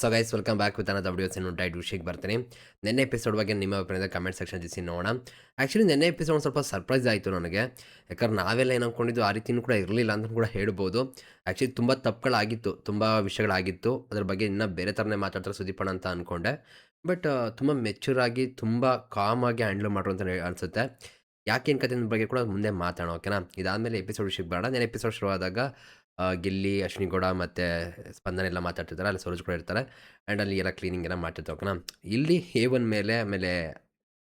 So guys welcome back with ಅನ್ನದ videos ಇನ್ನು diet ವಿಷಯಕ್ಕೆ ಬರ್ತೀನಿ. ನೆನ್ನೆ ಎಪಿಸೋಡ್ ಬಗ್ಗೆ ನಿಮ್ಮ ಅಭಿಪ್ರಾಯದ ಕಮೆಂಟ್ ಸೆಕ್ಷನ್ ತಿಳಿಸಿ ನೋಡೋಣ. ಆ್ಯಕ್ಚುಲಿ ನೆನ್ನೆ ಎಪಿಸೋಡ್ ಸ್ವಲ್ಪ ಸರ್ಪ್ರೈಸ್ ಆಯಿತು ನನಗೆ. ಯಾಕಂದ್ರೆ ನಾವೆಲ್ಲ ಏನು ಅಂದ್ಕೊಂಡಿದ್ದು ಆ ರೀತಿಯೂ ಕೂಡ ಇರಲಿಲ್ಲ ಅಂತ ಕೂಡ ಹೇಳ್ಬೋದು. ಆ್ಯಕ್ಚುಲಿ ತುಂಬ ತಪ್ಪುಗಳಾಗಿತ್ತು. ತುಂಬ ವಿಷಯಗಳಾಗಿತ್ತು. ಅದ್ರ ಬಗ್ಗೆ ಇನ್ನೂ ಬೇರೆ ಥರನೇ ಮಾತಾಡ್ತಾರೆ ಸುದೀಪಣ್ಣ ಅಂತ ಅಂದ್ಕೊಂಡೆ ಬಟ್ ತುಂಬ ಮೆಚ್ಯೂರ್ ಆಗಿ, ತುಂಬ ಕಾಮಾಗಿ ಹ್ಯಾಂಡಲ್ ಮಾಡ್ರು ಅಂತ ಅನಿಸುತ್ತೆ. ಯಾಕೆ ಏನು ಕತೆ ಬಗ್ಗೆ ಕೂಡ ಮುಂದೆ ಮಾತಾಡೋಣ ಓಕೆನಾ ಇದಾದಮೇಲೆ ಎಪಿಸೋಡ್ ವಿಷಯಕ್ಕೆ ಬೇಡ ನಾನು ಎಪಿಸೋಡ್ ಶುರುವಾದಾಗ ಗಿಲ್ಲಿ, ಅಶ್ವಿನಿ ಗೌಡ ಮತ್ತು ಸ್ಪಂದನ ಎಲ್ಲ ಮಾತಾಡ್ತಿರ್ತಾರೆ ಅಲ್ಲಿ ಸರೋಜ್ ಕೂಡ ಇರ್ತಾರೆ. ಆ್ಯಂಡ್ ಅಲ್ಲಿ ಎಲ್ಲ ಕ್ಲೀನಿಂಗ್ ಎಲ್ಲ ಮಾಡ್ತಿರ್ತಾರೆ. ಓಕೆನಾ? ಇಲ್ಲಿ ಎ ಒನ್ ಮೇಲೆ, ಆಮೇಲೆ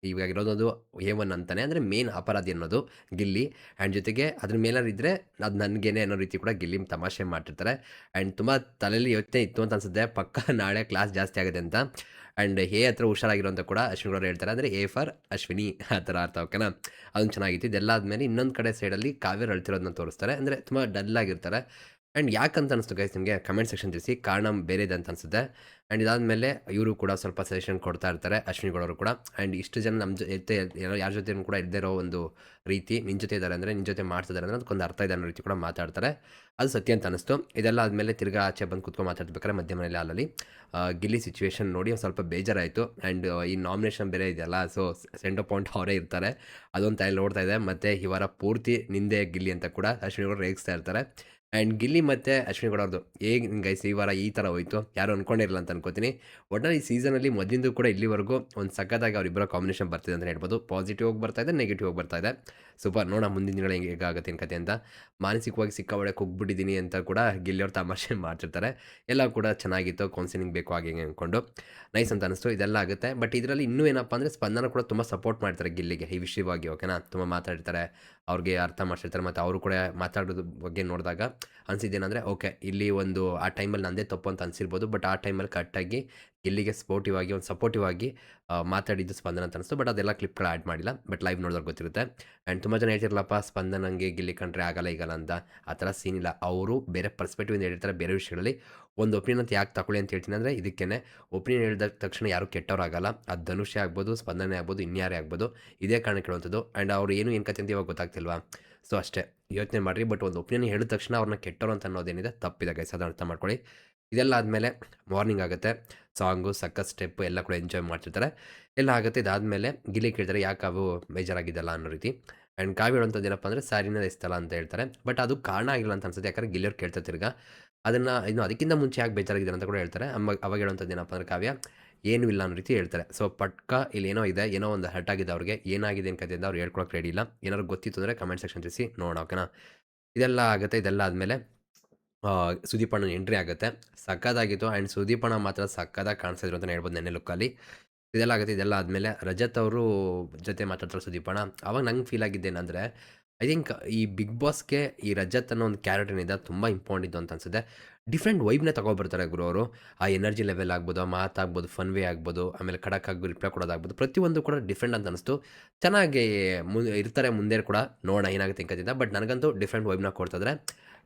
ಇವಾಗ ಇರೋದೊಂದು ಎ ಒನ್ ಅಂತಾನೆ. ಅಂದರೆ ಮೇನ್ ಅಪರಾಧಿ ಅನ್ನೋದು ಗಿಲ್ಲಿ. ಆ್ಯಂಡ್ ಜೊತೆಗೆ ಅದ್ರ ಮೇಲಾರು ಇದ್ದರೆ ಅದು ನನಗೇನೆ ಅನ್ನೋ ರೀತಿ ಕೂಡ ಗಿಲ್ಲಿ ತಮಾಷೆ ಮಾಡ್ತಿರ್ತಾರೆ. ಆ್ಯಂಡ್ ತುಂಬ ತಲೆಯಲ್ಲಿ ಯೋಚನೆ ಇತ್ತು ಅಂತ ಅನ್ಸುತ್ತೆ. ಪಕ್ಕ ನಾಳೆ ಕ್ಲಾಸ್ ಜಾಸ್ತಿ ಆಗಿದೆ ಅಂತ. ಆ್ಯಂಡ್ ಹೇ ಹತ್ರ ಹುಷಾರಾಗಿರೋ ಅಂತ ಕೂಡ ಅಶ್ವಿನಿ ಗೌಡ ಹೇಳ್ತಾರೆ. ಅಂದರೆ ಎ ಫಾರ್ ಅಶ್ವಿನಿ ಆ ಥರ ಅರ್ಥ, ಓಕೆನಾ? ಅದೊಂದು ಚೆನ್ನಾಗಿತ್ತು. ಇದೆಲ್ಲ ಆದಮೇಲೆ ಇನ್ನೊಂದು ಕಡೆ ಸೈಡಲ್ಲಿ ಕಾವ್ಯರು ಅಳ್ತಿರೋದನ್ನ ತೋರಿಸ್ತಾರೆ. ಅಂದರೆ ತುಂಬ ಡಲ್ ಆಗಿರ್ತಾರೆ. ಆ್ಯಂಡ್ ಯಾಕಂತ ಅನಿಸ್ತು ಗೈಸ್ ನಿಮಗೆ? ಕಮೆಂಟ್ ಸೆಕ್ಷನ್ ತಿಳಿಸಿ. ಕಾರಣ ಬೇರೆ ಇದೆ ಅಂತ ಅನಿಸುತ್ತೆ. ಆ್ಯಂಡ್ ಇದಾದಮೇಲೆ ಇವರು ಕೂಡ ಸ್ವಲ್ಪ ಸಜೆಷನ್ ಕೊಡ್ತಾ ಇರ್ತಾರೆ ಅಶ್ವಿನಿಗಳವರು ಕೂಡ. ಆ್ಯಂಡ್ ಇಷ್ಟು ಜನ ನಮ್ಮ ಜೊತೆ ಯಾರ ಜೊತೆ ಕೂಡ ಇರೋ ಒಂದು ರೀತಿ ನಿನ್ನ ಜೊತೆ ಇದ್ದಾರೆ ಅಂದರೆ ನಿನ್ನ ಜೊತೆ ಮಾಡ್ತಿದ್ದಾರೆ ಅಂದರೆ ಅದಕ್ಕೊಂದು ಅರ್ಥ ಇದೆ ಅನ್ನೋ ರೀತಿ ಕೂಡ ಮಾತಾಡ್ತಾರೆ. ಅದು ಸತ್ಯ ಅಂತ ಅನಿಸ್ತು. ಇದೆಲ್ಲ ಆದಮೇಲೆ ತಿರ್ಗಾ ಆಚೆ ಬಂದು ಕುತ್ಕೊಂಡು ಮಾತಾಡ್ಬೇಕಾದ್ರೆ ಮಧ್ಯ ಮನೇಲಿ ಹಾಲಲ್ಲಿ ಗಿಲ್ಲಿ ಸಿಚುವೇಶನ್ ನೋಡಿ ಸ್ವಲ್ಪ ಬೇಜಾರಾಯಿತು. ಆ್ಯಂಡ್ ಈ ನಾಮಿನೇಷನ್ ಬೇರೆ ಇದೆಯಲ್ಲ ಸೊ ಸೆಂಟರ್ ಪಾಯಿಂಟ್ ಅವರೇ ಇರ್ತಾರೆ. ಅದೊಂದು ತಾಯಿ ನೋಡ್ತಾ ಇದೆ. ಮತ್ತು ಈ ವಾರ ಪೂರ್ತಿ ನಿಂದೆ ಗಿಲ್ಲಿ ಅಂತ ಕೂಡ ಅಶ್ವಿನಿಗಳು ರೇಗಿಸ್ತಾ ಇರ್ತಾರೆ. ಆ್ಯಂಡ್ ಗಿಲ್ಲಿ ಮತ್ತು ಅಶ್ವಿನಿ ಗೌಡವ್ರದ್ದು ಹೇಗೆ ಗೈಸ್ ಈ ವಾರ ಈ ಥರ ಹೋಯಿತು? ಯಾರು ಅಂದ್ಕೊಂಡಿರಲ್ಲ ಅಂತ ಅನ್ಕೋತೀನಿ. ಒಟ್ಟು ಈ ಸೀಸನಲ್ಲಿ ಮೊದಲಿಂದ ಕೂಡ ಇಲ್ಲಿವರೆಗೂ ಒಂದು ಸಖತ್ತಾಗಿ ಅವರಿಬ್ಬರ ಕಾಂಬಿನೇಷನ್ ಬರ್ತಿದೆ ಅಂತ ಹೇಳ್ಬೋದು. ಪಾಸಿಟಿವ್ ಹೋಗಿ ಬರ್ತಾ ಇದೆ ನೆಗೆಟಿವ್ ಹೋಗಿ ಬರ್ತಾ ಇದೆ. ಸೂಪರ್ ನೋಡೋಣ ಮುಂದಿನ ದಿನಗಳು ಹೆಂಗೆ ಹೇಗಾಗುತ್ತೆ ಕತೆ ಅಂತ. ಮಾನಸಿಕವಾಗಿ ಸಿಕ್ಕಾಬಳೆ ಕುಗ್ಬಿಟ್ಟಿದ್ದೀನಿ ಅಂತ ಕೂಡ ಗಿಲ್ಲಿಯವ್ರು ತಮಾಷೆ ಮಾಡ್ತಿರ್ತಾರೆ. ಎಲ್ಲ ಕೂಡ ಚೆನ್ನಾಗಿತ್ತು ಕೌನ್ಸಿಲಿಂಗ್ ಬೇಕು ಹೆಂಗೆ ಅಂದ್ಕೊಂಡು ನೈಸ್ ಅಂತ ಅನಿಸ್ತು, ಇದೆಲ್ಲ ಆಗುತ್ತೆ. ಬಟ್ ಇದರಲ್ಲಿ ಇನ್ನೂ ಏನಪ್ಪ ಅಂದರೆ ಸ್ಪಂದನ ಕೂಡ ತುಂಬ ಸಪೋರ್ಟ್ ಮಾಡ್ತಾರೆ ಗಿಲ್ಲಿಗೆ. ಈ ವಿಷಯವಾಗಿ ಓಕೆನಾ ತುಂಬ ಮಾತಾಡ್ತಾರೆ. ಅವ್ರಿಗೆ ಅರ್ಥ ಮಾಡ್ತಿರ್ತಾರೆ ಮತ್ತು ಅವರು ಕೂಡ ಮಾತಾಡೋದ್ರ ಬಗ್ಗೆ ನೋಡಿದಾಗ ಅನಿಸಿದ್ದೇನೆಂದರೆ ಓಕೆ, ಇಲ್ಲಿ ಒಂದು ಆ ಟೈಮಲ್ಲಿ ನಂದೇ ತಪ್ಪು ಅಂತ ಅನಿಸಿರ್ಬೋದು ಬಟ್ ಆ ಟೈಮಲ್ಲಿ ಕರೆಕ್ಟಾಗಿ ಗಿಲ್ಲಿಗೆ ಸ್ಪೋರ್ಟಿವ್ ಆಗಿ ಒಂದು ಸಪೋರ್ಟಿವ್ ಆಗಿ ಆ, ಮಾತಾಡಿದ್ದು ಸ್ಪಂದನ ಅಂತ ಅನಿಸ್ತು. ಬಟ್ ಅದೆಲ್ಲ ಕ್ಲಿಪ್ಗಳು ಆ್ಯಡ್ ಮಾಡಿಲ್ಲ. ಬಟ್ ಲೈವ್ ನೋಡಿದ್ರೆ ಗೊತ್ತಿರುತ್ತೆ. ಆ್ಯಂಡ್ ತುಂಬ ಜನ ಹೇಳ್ತಿರಲ್ಲಪ್ಪ ಸ್ಪಂದನಂಗೆ ಗಿಲ್ಲಿ ಕಂಡ್ರೆ ಆಗಲ್ಲ ಈಗಲ್ಲ ಅಂತ. ಆ ಥರ ಸೀನ್ ಇಲ್ಲ. ಅವರು ಬೇರೆ ಪರ್ಸ್ಪೆಕ್ಟಿವಿಂದ ಹೇಳ್ತಾರೆ ಬೇರೆ ವಿಷಯಗಳಲ್ಲಿ. ಒಂದು ಒಪಿನಿಯನ್ ಅಂತ ಯಾಕೆ ತಗೊಳ್ಳಿ ಅಂತ ಹೇಳ್ತೀನಿ ಅಂದರೆ ಇದಕ್ಕೇ ಒಪಿನಿಯನ್ ಹೇಳಿದ ತಕ್ಷಣ ಯಾರು ಕೆಟ್ಟವರಾಗಲ್ಲ ಅದು ಧನುಷ್ಯ ಆಗ್ಬೋದು ಸ್ಪಂದನೆ ಆಗ್ಬೋದು ಇನ್ಯಾರೇ ಆಗ್ಬೋದು ಇದೇ ಕಾರಣ ಕೇಳುವಂಥದ್ದು ಆ್ಯಂಡ್ ಅವ್ರು ಏನು ಏನು ಕತೆ ಅಂತ ಇವಾಗ ಗೊತ್ತಾಗ್ತಿಲ್ವಾ? ಸೊ ಅಷ್ಟೇ ಯೋಚನೆ ಮಾಡಿರಿ. ಬಟ್ ಒಂದು ಒಪಿನಿಯನ್ ಹೇಳಿದ ತಕ್ಷಣ ಅವ್ರನ್ನ ಕೆಟ್ಟವರು ಅಂತ ಅನ್ನೋದೇನಿದೆ ತಪ್ಪಿದೆ ಗೈಸ್ ಅರ್ಥ ಮಾಡ್ಕೊಳ್ಳಿ. ಇದೆಲ್ಲ ಆದಮೇಲೆ ಮಾರ್ನಿಂಗ್ ಆಗುತ್ತೆ. ಸಾಂಗು ಸಕ್ಕತ್ ಸ್ಟೆಪ್ ಎಲ್ಲ ಕೂಡ ಎಂಜಾಯ್ ಮಾಡ್ತಿರ್ತಾರೆ. ಎಲ್ಲ ಆಗುತ್ತೆ. ಇದಾದಮೇಲೆ ಗಿಲಿ ಕೇಳ್ತಾರೆ, ಯಾಕೆ ಅವು ಬೇಜಾರಾಗಿದ್ದಲ್ಲ ಅನ್ನೋ ರೀತಿ. ಆ್ಯಂಡ್ ಕಾವ್ಯ ಹೇಳುವಂಥದ್ದು ಏನಪ್ಪ ಅಂದರೆ, ಸಾರಿನ ಇಸ್ತಲ್ಲ ಅಂತ ಹೇಳ್ತಾರೆ. ಬಟ್ ಅದು ಕಾರಣ ಆಗಿಲ್ಲ ಅಂತ ಅನ್ಸುತ್ತೆ. ಯಾಕಂದ್ರೆ ಗಿಲಿಯವ್ರು ಕೇಳ್ತಾ ತಿರ್ಗ, ಅದನ್ನು ಇನ್ನು ಅದಕ್ಕಿಂತ ಮುಂಚೆ ಯಾಕೆ ಬೇಜಾರಾಗಿದೆ ಅಂತ ಕೂಡ ಹೇಳ್ತಾರೆ. ಅಮ್ಮ ಅವಾಗ ಹೇಳುವಂಥದ್ದು ಏನಪ್ಪ ಅಂದರೆ, ಕಾವ್ಯ, ಏನೂ ಇಲ್ಲ ಅನ್ನೋ ರೀತಿ ಹೇಳ್ತಾರೆ. ಸೊ ಪಟ್ಕ ಇಲ್ಲಿ ಏನೋ ಇದೆ, ಏನೋ ಒಂದು ಹರ್ಟ್ ಆಗಿದೆ ಅವ್ರಿಗೆ. ಏನಾಗಿದೆ ಅಂತ ಅವ್ರು ಹೇಳ್ಕೊಳಕ್ಕೆ ರೆಡಿ ಇಲ್ಲ. ಏನಾದ್ರು ಗೊತ್ತಿತ್ತು ಅಂದರೆ ಕಮೆಂಟ್ ಸೆಕ್ಷನ್ ತಿಳಿಸಿ ನೋಡೋಣ ಓಕೆನಾ ಇದೆಲ್ಲ ಆಗುತ್ತೆ. ಇದೆಲ್ಲ ಆದಮೇಲೆ ಸುದೀಪಣ್ಣನ ಎಂಟ್ರಿ ಆಗುತ್ತೆ. ಸಕ್ಕದಾಗಿತ್ತು ಆ್ಯಂಡ್ ಸುದೀಪಣ್ಣ ಮಾತ್ರ ಸಕ್ಕದಾಗಿ ಕಾಣಿಸಿದ್ರು ಅಂತಲೇ ಹೇಳ್ಬೋದು ನೆನ್ನೆ ಲುಕ್ಕಲ್ಲಿ ಇದೆಲ್ಲ ಆಗುತ್ತೆ. ಇದೆಲ್ಲ ಆದಮೇಲೆ ರಜತ್ ಅವರು ಜೊತೆ ಮಾತಾಡ್ತಾರೆ ಸುದೀಪಣ್ಣ. ಅವಾಗ ನಂಗೆ ಫೀಲ್ ಆಗಿದ್ದೇನೆಂದರೆ ಐ ಥಿಂಕ್ ಈ ಬಿಗ್ ಬಾಸ್ಗೆ ಈ ರಜತ್ ಅನ್ನೋ ಒಂದು ಕ್ಯಾರೆಕ್ಟರ್ ಏನಿದೆ ತುಂಬ ಇಂಪಾರ್ಟೆಂಟ್ ಇದ್ದು ಅಂತ ಅನ್ಸುತ್ತೆ. ಡಿಫ್ರೆಂಟ್ ವೈಬ್ನೇ ತಗೊಬರ್ತಾರೆ ಗುರು ಅವರು. ಆ ಎನರ್ಜಿ ಲೆವೆಲ್ ಆಗ್ಬೋದು ಆ ಮಾತಾಗ್ಬೋದು ಫನ್ ವೇ ಆಗ್ಬೋದು, ಆಮೇಲೆ ಖಡಕ್ ಆಗಿ ರಿಪ್ಲೈ ಕೊಡೋದಾಗ್ಬೋದು. ಪ್ರತಿಯೊಂದು ಕೂಡ ಡಿಫ್ರೆಂಟ್ ಅಂತ ಅನಿಸ್ತು. ಚೆನ್ನಾಗಿ ಮು, ಇರ್ತಾರೆ ಮುಂದೆ ಕೂಡ. ನೋಡೋಣ ಏನಾಗುತ್ತೆ ಅಂಕದಿಂದ ಬಟ್ ನನಗಂತೂ ಡಿಫ್ರೆಂಟ್ ವೈಬ್ನ ಕೊಡ್ತಿದ್ರೆ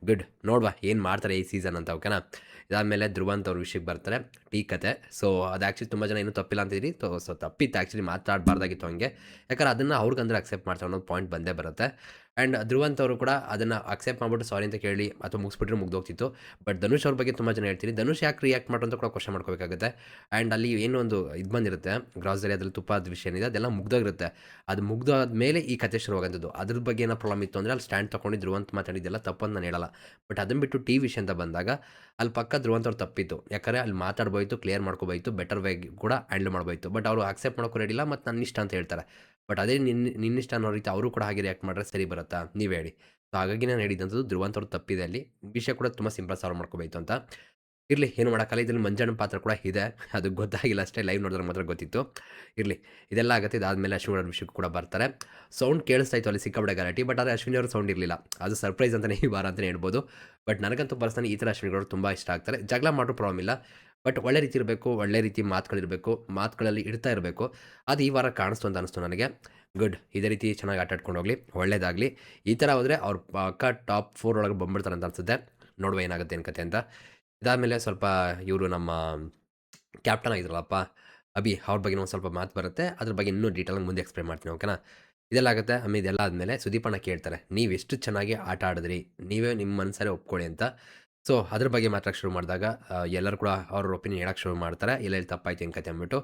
ಗುಡ್, ನೋಡುವ ಏನು ಮಾಡ್ತಾರೆ ಈ ಸೀಸನ್ ಅಂತ ಓಕೆನಾ ಇದಾದಮೇಲೆ ಧ್ರುವಂತ್ ಅವ್ರ ವಿಷಯಕ್ಕೆ ಬರ್ತಾರೆ, ಟೀ ಕತೆ. ಸೊ ಅದು ಆ್ಯಕ್ಚುಲಿ ತುಂಬ ಜನ ಇನ್ನೂ ತಪ್ಪಿಲ್ಲ ಅಂತಿದ್ರಿ ಸೊ ಸೊ ತಪ್ಪಿತ್ತು ಆ್ಯಕ್ಚುಲಿ ಮಾತಾಡಬಾರ್ದಾಗಿತ್ತು ಹಂಗೆ. ಯಾಕಂದ್ರೆ ಅದನ್ನು ಅವ್ರಿಗಂದ್ರೆ ಅಕ್ಸೆಪ್ಟ್ ಮಾಡ್ತಾರೆ ಅನ್ನೋದು ಪಾಯಿಂಟ್ ಬಂದೇ ಬರುತ್ತೆ. ಆ್ಯಂಡ್ ಧ್ರುವಂತ್ ಅವರು ಕೂಡ ಅದನ್ನು ಅಕ್ಸೆಪ್ಟ್ ಮಾಡ್ಬಿಟ್ಟು ಸಾರಿ ಅಂತ ಕೇಳಿ ಅಥವಾ ಮುಗಿಸ್ಬಿಟ್ರೆ ಮುಗ್ದೋಗ್ತಿತ್ತು. ಬಟ್ ಧನುಷ್ ಅವ್ರ ಬಗ್ಗೆ ತುಂಬ ಜನ ಹೇಳ್ತೀನಿ. ಧನುಷ್ ಯಾಕೆ ರಿಯಾಕ್ಟ್ ಮಾಡ್ರು ಅಂತ ಕೂಡ ಕ್ವಶನ್ ಮಾಡ್ಕೋಬೇಕಾಗುತ್ತೆ. ಆ್ಯಂಡ್ ಅಲ್ಲಿ ಏನೋ ಒಂದು ಇದು ಬಂದಿರುತ್ತೆ. ಗ್ರಾಸರಿ ತುಪ್ಪ ಅದು ವಿಷಯ ಏನಿದೆ, ಅದೆಲ್ಲ ಮುಗ್ದೋಗಿರುತ್ತೆ. ಅದು ಮುಗ್ದಾದ ಮೇಲೆ ಈ ಕತೆ ಶುರುವಾಗಂಥದ್ದು ಅದ್ರ ಬಗ್ಗೆ ಏನೋ ಪ್ರಾಬ್ಲಮ್ ಇತ್ತು ಅಂದರೆ ಅಲ್ಲಿ ಸ್ಟ್ಯಾಂಡ್ ತೊಗೊಂಡು ಧ್ರುವಂತ ಮಾತಾಡಿದ್ದೆಲ್ಲ ತಪ್ಪು ಅಂತ ನಾನು ಹೇಳಲ್ಲ. ಬಟ್ ಅದನ್ನು ಬಿಟ್ಟು ಟಿ ವಿಷಯ ಅಂತ ಬಂದಾಗ ಅಲ್ಲಿ ಪಕ್ಕ ಧ್ರುವಂತ ಅವ್ರು ತಪ್ಪಿತ್ತು. ಯಾಕಂದರೆ ಅಲ್ಲಿ ಮಾತಾಡ್ಬೋಯ್ತು ಕ್ಲಿಯರ್ ಮಾಡ್ಕೋಬೋಯ್ತು ಬೆಟರ್ ವೇ ಕೂಡ ಹ್ಯಾಂಡಲ್ ಮಾಡ್ಬೋಯ್ತು. ಬಟ್ ಅವರು ಅಕ್ಸೆಪ್ಟ್ ರೆಡಿ ಇಲ್ಲ ಮತ್ತು ನನ್ನ ಇಷ್ಟ ಅಂತ ಹೇಳ್ತಾರೆ. ಬಟ್ ಅದೇ ನಿನ್ನ ನಿನ್ನಿಷ್ಟ ಅನ್ನೋ ರೀತಿ ಅವರು ಕೂಡ ಹಾಗೆ ರಿಯಾಕ್ಟ್ ಮಾಡಿದ್ರೆ ಸರಿ ಬರುತ್ತಾ? ನೀವು ಹೇಳಿ. ಸೊ ಹಾಗಾಗಿ ನಾನು ಹೇಳಿದಂಥದ್ದು ಧ್ರುವಂತ್ ಅವ್ರು ತಪ್ಪಿದೆ ಅಲ್ಲಿ. ವಿಷಯ ಕೂಡ ತುಂಬ ಸಿಂಪಲ್ ಸಾಲ್ವ್ ಮಾಡ್ಕೋಬೇಕು ಅಂತ. ಇರಲಿ, ಏನು ಮಾಡೋಕ್ಕಲ್ಲ ಇದರಲ್ಲಿ ಮಂಜಣ್ಣ ಪಾತ್ರ ಕೂಡ ಇದೆ. ಅದು ಗೊತ್ತಾಗಿಲ್ಲ ಅಷ್ಟೇ ಲೈವ್ ನೋಡಿದ್ರೆ ಮಾತ್ರ ಗೊತ್ತಿತ್ತು. ಇರಲಿ, ಇದೆಲ್ಲ ಆಗುತ್ತೆ. ಇದಾದಮೇಲೆ ಅಶ್ವಿನಿ ಅವ್ರ ವಿಷಯಕ್ಕೆ ಕೂಡ ಬರ್ತಾರೆ. ಸೌಂಡ್ ಕೇಳಿಸ್ತಾ ಇತ್ತು ಅಲ್ಲಿ ಸಿಕ್ಕಾಬಡೆ ಗಲಾಟಿ ಬಟ್ ಆದರೆ ಅಶ್ವಿನಿ ಅವ್ರ ಸೌಂಡ್ ಇರಲಿಲ್ಲ. ಅದು ಸರ್ಪ್ರೈಸ್ ಅಂತಲೇ ಈ ವಾರ ಅಂತಲೇ ಹೇಳ್ಬೋದು. ಬಟ್ ನನಗಂತೂ ಪರ್ಸನಲಿ ಈ ಥರ ಅಶ್ವಿನಿಗಳು ತುಂಬ ಇಷ್ಟ ಆಗ್ತಾರೆ. ಜಗಳ ಮಾಡೋ ಪ್ರಾಬ್ಲಮ್ ಇಲ್ಲ. ಬಟ್ ಒಳ್ಳೆ ರೀತಿ ಇರಬೇಕು, ಒಳ್ಳೆ ರೀತಿ ಮಾತುಗಳಿರಬೇಕು ಮಾತುಗಳಲ್ಲಿ ಇಡ್ತಾ ಇರಬೇಕು. ಅದು ಈ ವಾರ ಕಾಣಿಸ್ತು ಅಂತ ಅನಿಸ್ತು ನನಗೆ. ಗುಡ್. ಇದೇ ರೀತಿ ಚೆನ್ನಾಗಿ ಆಟ ಆಡ್ಕೊಂಡು ಹೋಗಲಿ. ಒಳ್ಳೇದಾಗಲಿ. ಈ ಥರ ಹೋದರೆ ಅವ್ರ ಪಕ್ಕ ಟಾಪ್ ಫೋರ್ ಒಳಗೆ ಬಂದ್ಬಿಡ್ತಾರೆ ಅಂತ ಅನ್ಸುತ್ತೆ. ನೋಡುವ ಏನಾಗುತ್ತೆ ಏನು ಕತೆ ಅಂತ. ಇದಾದಮೇಲೆ ಸ್ವಲ್ಪ ಇವರು ನಮ್ಮ ಕ್ಯಾಪ್ಟನ್ ಆಗಿದ್ರಲ್ಲಪ್ಪ, ಅಭಿ, ಅವ್ರ ಬಗ್ಗೆ ಒಂದು ಸ್ವಲ್ಪ ಮಾತು ಬರುತ್ತೆ. ಅದ್ರ ಬಗ್ಗೆ ಇನ್ನೂ ಡೀಟೇಲಾಗಿ ಮುಂದೆ ಎಕ್ಸ್ಪ್ಲೇನ್ ಮಾಡ್ತೀನಿ ಓಕೆನಾ ಇದೆಲ್ಲ ಆಗುತ್ತೆ. ಆಮೇಲೆ ಇದೆಲ್ಲ ಆದಮೇಲೆ ಸುದೀಪಣ್ಣ ಕೇಳ್ತಾರೆ, ನೀವು ಎಷ್ಟು ಚೆನ್ನಾಗಿ ಆಟ ಆಡಿದ್ರಿ? ನೀವೇ ನಿಮ್ಮ ಮನಸ್ಸಾರೆ ಒಪ್ಕೊಳ್ಳಿ ಅಂತ. ಸೊ, ಅದ್ರ ಬಗ್ಗೆ ಮಾತಾಡಕ್ಕೆ ಶುರು ಮಾಡಿದಾಗ ಎಲ್ಲರೂ ಕೂಡ ಅವ್ರ ಒಪಿನಿಯನ್ ಹೇಳಕ್ಕೆ ಶುರು ಮಾಡ್ತಾರೆ. ಇಲ್ಲ, ಇಲ್ಲಿ ತಪ್ಪಾಯ್ತು ಏನು ಕತೆ ಅಂದ್ಬಿಟ್ಟು.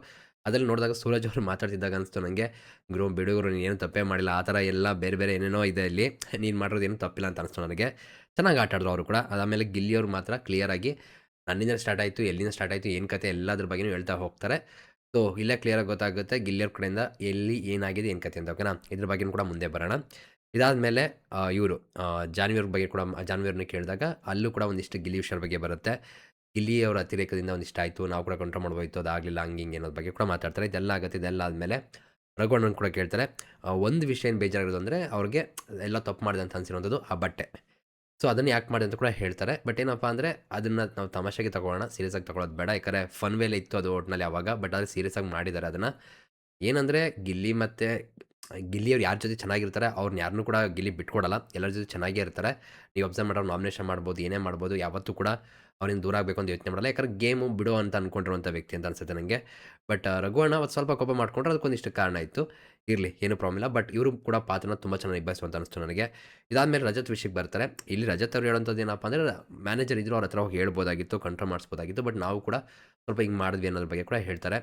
ಅದ್ರಲ್ಲಿ ನೋಡಿದಾಗ ಸೂರಜ್ ಅವರು ಮಾತಾಡ್ತಿದ್ದಾಗ ಅನಿಸ್ತು ನನಗೆ ಗುರು, ಬಿಡುಗರು, ನೀನು ಏನು ತಪ್ಪೇ ಮಾಡಿಲ್ಲ. ಆ ಥರ ಎಲ್ಲ ಬೇರೆ ಬೇರೆ ಏನೇನೋ ಇದೆ ಇಲ್ಲಿ. ನೀನು ಮಾಡಿರೋದು ಏನು ತಪ್ಪಿಲ್ಲ ಅಂತ ಅನಿಸ್ತು ನನಗೆ. ಚೆನ್ನಾಗಿ ಆಟ ಅವರು ಕೂಡ. ಅದಾದಮೇಲೆ ಗಿಲ್ಲಿಯವರು ಮಾತ್ರ ಕ್ಲಿಯರಾಗಿ ನನ್ನಿಂದ ಸ್ಟಾರ್ಟ್ ಆಯಿತು, ಎಲ್ಲಿಂದ ಸ್ಟಾರ್ಟ್ ಆಯಿತು, ಏನು ಕತೆ ಎಲ್ಲದ್ರ ಬಗ್ಗೆನೂ ಹೇಳ್ತಾ ಹೋಗ್ತಾರೆ. ಸೊ, ಇಲ್ಲೇ ಕ್ಲಿಯರಾಗಿ ಗೊತ್ತಾಗುತ್ತೆ ಗಿಲ್ಲಿಯವ್ರ ಕಡೆಯಿಂದ ಎಲ್ಲಿ ಏನಾಗಿದೆ, ಏನು ಕತೆ ಅಂತ ಓಕೆನಾ ಇದ್ರ ಬಗ್ಗೆನೂ ಕೂಡ ಮುಂದೆ ಬರೋಣ. ಇದಾದಮೇಲೆ ಇವರು ಜಾನ್ವಿಯರ್ ಬಗ್ಗೆ ಕೂಡ ಜಾನ್ವಿಯರ್ನ ಕೇಳಿದಾಗ ಅಲ್ಲೂ ಕೂಡ ಒಂದಿಷ್ಟು ಗಿಲ್ಲಿ ವಿಷಯದ ಬಗ್ಗೆ ಬರುತ್ತೆ. ಗಿಲ್ಲಿ ಅವರ ಅತಿರೇಕದಿಂದ ಒಂದಿಷ್ಟು ಆಯಿತು, ನಾವು ಕೂಡ ಕಂಟ್ರೋಲ್ ಮಾಡ್ಬೋಯ್ತು ಅದಾಗಲಿಲ್ಲ ಹಂಗೆ ಹಿಂಗೆ ಅನ್ನೋದ್ರ ಬಗ್ಗೆ ಕೂಡ ಮಾತಾಡ್ತಾರೆ. ಇದೆಲ್ಲ ಆಗುತ್ತೆ, ಇದೆಲ್ಲ ಆದಮೇಲೆ ರಘುವಣ್ಣನ ಕೂಡ ಕೇಳ್ತಾರೆ ಒಂದು ವಿಷಯ ಏನು ಬೇಜಾರಿರೋದು ಅಂದರೆ ಅವ್ರಿಗೆ ಎಲ್ಲ ತಪ್ಪು ಮಾಡಿದೆ ಅಂತ ಅನ್ಸಿರೋದು ಆ ಬಟ್ಟೆ. ಸೊ, ಅದನ್ನು ಯಾಕೆ ಮಾಡಿದೆ ಅಂತ ಕೂಡ ಹೇಳ್ತಾರೆ. ಬಟ್ ಏನಪ್ಪ ಅಂದರೆ ಅದನ್ನು ನಾವು ತಮಾಷೆಗೆ ತಗೊಳ್ಳೋಣ ಸೀರಿಯಸ್ ಆಗಿ ತಗೊಳ್ಳೋದು ಬೇಡ. ಯಾಕಂದರೆ ಫನ್ ವೇಲೆ ಇತ್ತು ಅದು ಓಟ್ನಲ್ಲಿ ಅವಾಗ, ಬಟ್ ಅದು ಸೀರಿಯಸ್ ಆಗಿ ಮಾಡಿದ್ದಾರೆ ಅದನ್ನು. ಏನಂದರೆ ಗಿಲ್ಲಿ ಮತ್ತು ಗಿಲ್ಲಿಯವ್ರು ಯಾರ ಜೊತೆ ಚೆನ್ನಾಗಿರ್ತಾರೆ ಅವ್ರನ್ನ ಯಾರನ್ನೂ ಕೂಡ ಗಿಲ್ಲಿ ಬಿಟ್ಕೊಡಲ್ಲ. ಎಲ್ಲರ ಜೊತೆ ಚೆನ್ನಾಗೇ ಇರ್ತಾರೆ. ನೀವು ಅಬ್ಸರ್ವ್ ಮಾಡೋರು ನಾಮಿನೇಷನ್ ಮಾಡ್ಬೋದು, ಏನೇ ಮಾಡ್ಬೋದು, ಯಾವತ್ತೂ ಕೂಡ ಅವ್ರಿಂದ ದೂರ ಆಗಬೇಕು ಅಂತ ಯೋಚನೆ ಮಾಡಲ್ಲ. ಯಾಕಂದ್ರೆ ಗೇಮು ಬಿಡು ಅಂತ ಅಂದ್ಕೊಂಡಿರುವಂಥ ವ್ಯಕ್ತಿ ಅಂತ ಅನಿಸುತ್ತೆ ನನಗೆ ಬಟ್ ರಘುವಣ್ಣ ಅವತ್ತು ಸ್ವಲ್ಪ ಕೋಪ ಮಾಡಿಕೊಂಡ್ರೆ ಅದಕ್ಕೊಂದಿಷ್ಟು ಕಾರಣ ಇತ್ತು ಇರಲಿ, ಏನು ಪ್ರಾಬ್ಲಮ್ ಇಲ್ಲ. ಬಟ್ ಇವರು ಕೂಡ ಪಾತ್ರನ ತುಂಬ ಚೆನ್ನಾಗಿ ನಿಭಾಯಿಸುವಂತ ಅನಿಸ್ತು ನನಗೆ. ಇದಾದಮೇಲೆ ರಜತ್ ವಿಷಯಕ್ಕೆ ಬರ್ತಾರೆ. ಇಲ್ಲಿ ರಜತ್ ಅವ್ರು ಹೇಳೋಂಥದ್ದು ಏನಪ್ಪ ಅಂದರೆ ಮ್ಯಾನೇಜರ್ ಇದ್ರು ಅವ್ರ ಹತ್ರ ಹೋಗಿ ಹೇಳ್ಬೋದಾಗಿತ್ತು ಕಂಟ್ರೋಲ್ ಮಾಡಿಸ್ಬೋದಾಗಿತ್ತು. ಬಟ್ ನಾವು ಕೂಡ ಸ್ವಲ್ಪ ಹಿಂಗೆ ಮಾಡಿದ್ವಿ ಅನ್ನೋದ್ರ ಬಗ್ಗೆ ಕೂಡ ಹೇಳ್ತಾರೆ.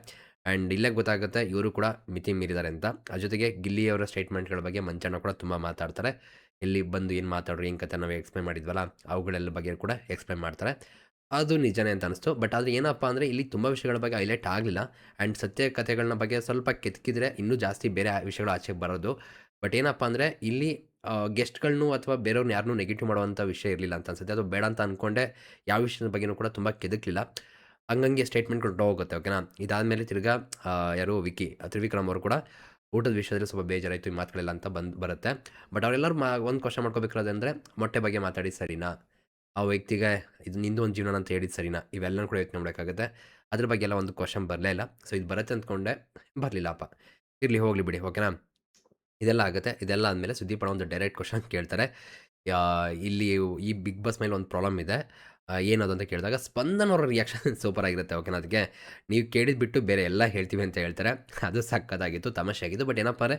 ಆ್ಯಂಡ್ ಇಲ್ಲೇ ಗೊತ್ತಾಗುತ್ತೆ ಇವರು ಕೂಡ ಮಿತಿ ಮೀರಿದ್ದಾರೆ ಅಂತ. ಅದ್ರ ಜೊತೆಗೆ ಗಿಲ್ಲಿಯವರ ಸ್ಟೇಟ್ಮೆಂಟ್ಗಳ ಬಗ್ಗೆ ಮಂಚಣ್ಣ ಕೂಡ ತುಂಬ ಮಾತಾಡ್ತಾರೆ. ಇಲ್ಲಿ ಬಂದು ಏನು ಮಾತಾಡ್ರು, ಏನು ಕತೆ ನಾವು ಎಕ್ಸ್ಪ್ಲೈನ್ ಮಾಡಿದ್ವಲ್ಲ, ಅವುಗಳೆಲ್ಲ ಬಗ್ಗೆ ಕೂಡ ಎಕ್ಸ್ಪ್ಲೈನ್ ಮಾಡ್ತಾರೆ. ಅದು ನಿಜನೇ ಅಂತ ಅನಿಸ್ತು. ಬಟ್ ಆದರೆ ಏನಪ್ಪ ಅಂದರೆ ಇಲ್ಲಿ ತುಂಬ ವಿಷಯಗಳ ಬಗ್ಗೆ ಹೈಲೈಟ್ ಆಗಲಿಲ್ಲ. ಆ್ಯಂಡ್ ಸತ್ಯ ಕಥೆಗಳನ್ನ ಬಗ್ಗೆ ಸ್ವಲ್ಪ ಕೆತ್ಕಿದ್ರೆ ಇನ್ನೂ ಜಾಸ್ತಿ ಬೇರೆ ವಿಷಯಗಳು ಆಚೆಗೆ ಬರೋದು. ಬಟ್ ಏನಪ್ಪ ಅಂದರೆ ಇಲ್ಲಿ ಗೆಸ್ಟ್ಗಳನ್ನು ಅಥವಾ ಬೇರೆಯವ್ರನ್ನ ಯಾರನ್ನೂ ನೆಗೆಟಿವ್ ಮಾಡುವಂಥ ವಿಷಯ ಇರಲಿಲ್ಲ ಅಂತ ಅನ್ಸುತ್ತೆ. ಅದು ಬೇಡ ಅಂತ ಅಂದ್ಕೊಂಡೆ ಯಾವ ವಿಷಯದ ಬಗ್ಗೆನೂ ಕೂಡ ತುಂಬ ಕೆದಕಲಿಲ್ಲ. ಹಂಗಂಗೆ ಸ್ಟೇಟ್ಮೆಂಟ್ಗಳು ಹೋಗುತ್ತೆ ಓಕೆನಾ ಇದಾದಮೇಲೆ ತಿರ್ಗಾ ಯಾರು ವಿಕಿ ತ್ರಿವಿಕ್ರಮ್ ಅವರು ಕೂಡ ಊಟದ ವಿಷಯದಲ್ಲಿ ಸ್ವಲ್ಪ ಬೇಜಾರಾಯಿತು ಈ ಮಾತುಗಳೆಲ್ಲ ಅಂತ ಬಂದು, ಬರುತ್ತೆ. ಬಟ್ ಅವರೆಲ್ಲರೂ ಮಾ, ಒಂದು ಕ್ವಶನ್ ಮಾಡ್ಕೋಬೇಕಾದ್ರೆ ಮೊಟ್ಟೆ ಬಗ್ಗೆ ಮಾತಾಡಿ ಸರಿನಾ? ಆ ವ್ಯಕ್ತಿಗೆ ಇದು ನಿಂದು ಒಂದು ಜೀವನ ಅಂತ ಹೇಳಿದ್ದು ಸರಿನಾ? ಇವೆಲ್ಲನೂ ಕೂಡ ಯೋಚನೆ ಮಾಡಬೇಕಾಗುತ್ತೆ. ಅದ್ರ ಬಗ್ಗೆ ಎಲ್ಲ ಒಂದು ಕ್ವಶನ್ ಬರಲೇ ಇಲ್ಲ. ಸೊ ಇದು ಬರುತ್ತೆ ಅಂದ್ಕೊಂಡೆ ಬರಲಿಲ್ಲಪ್ಪ ಇರಲಿ, ಹೋಗಲಿ ಬಿಡಿ ಓಕೆನಾ ಇದೆಲ್ಲ ಆಗುತ್ತೆ. ಇದೆಲ್ಲ ಆದಮೇಲೆ ಸುದೀಪ್ ಒಂದು ಡೈರೆಕ್ಟ್ ಕ್ವಶನ್ ಕೇಳ್ತಾರೆ. ಇಲ್ಲಿ ಈ ಬಿಗ್ ಬಾಸ್ ಮೇಲೆ ಒಂದು ಪ್ರಾಬ್ಲಮ್ ಇದೆ. ಏನದು ಅಂತ ಕೇಳಿದಾಗ ಸ್ಪಂದನ್ ಅವರ ರಿಯಾಕ್ಷನ್ ಸೂಪರ್ ಆಗಿರುತ್ತೆ ಓಕೆನಾ ಅದಕ್ಕೆ ನೀವು ಕೇಳಿದ್ಬಿಟ್ಟು ಬೇರೆ ಎಲ್ಲ ಹೇಳ್ತೀವಿ ಅಂತ ಹೇಳ್ತಾರೆ. ಅದು ಸಕ್ಕದಾಗಿತ್ತು ತಮಾಷೆ ಆಗಿತ್ತು ಬಟ್ ಏನಪ್ಪ ಅಂದರೆ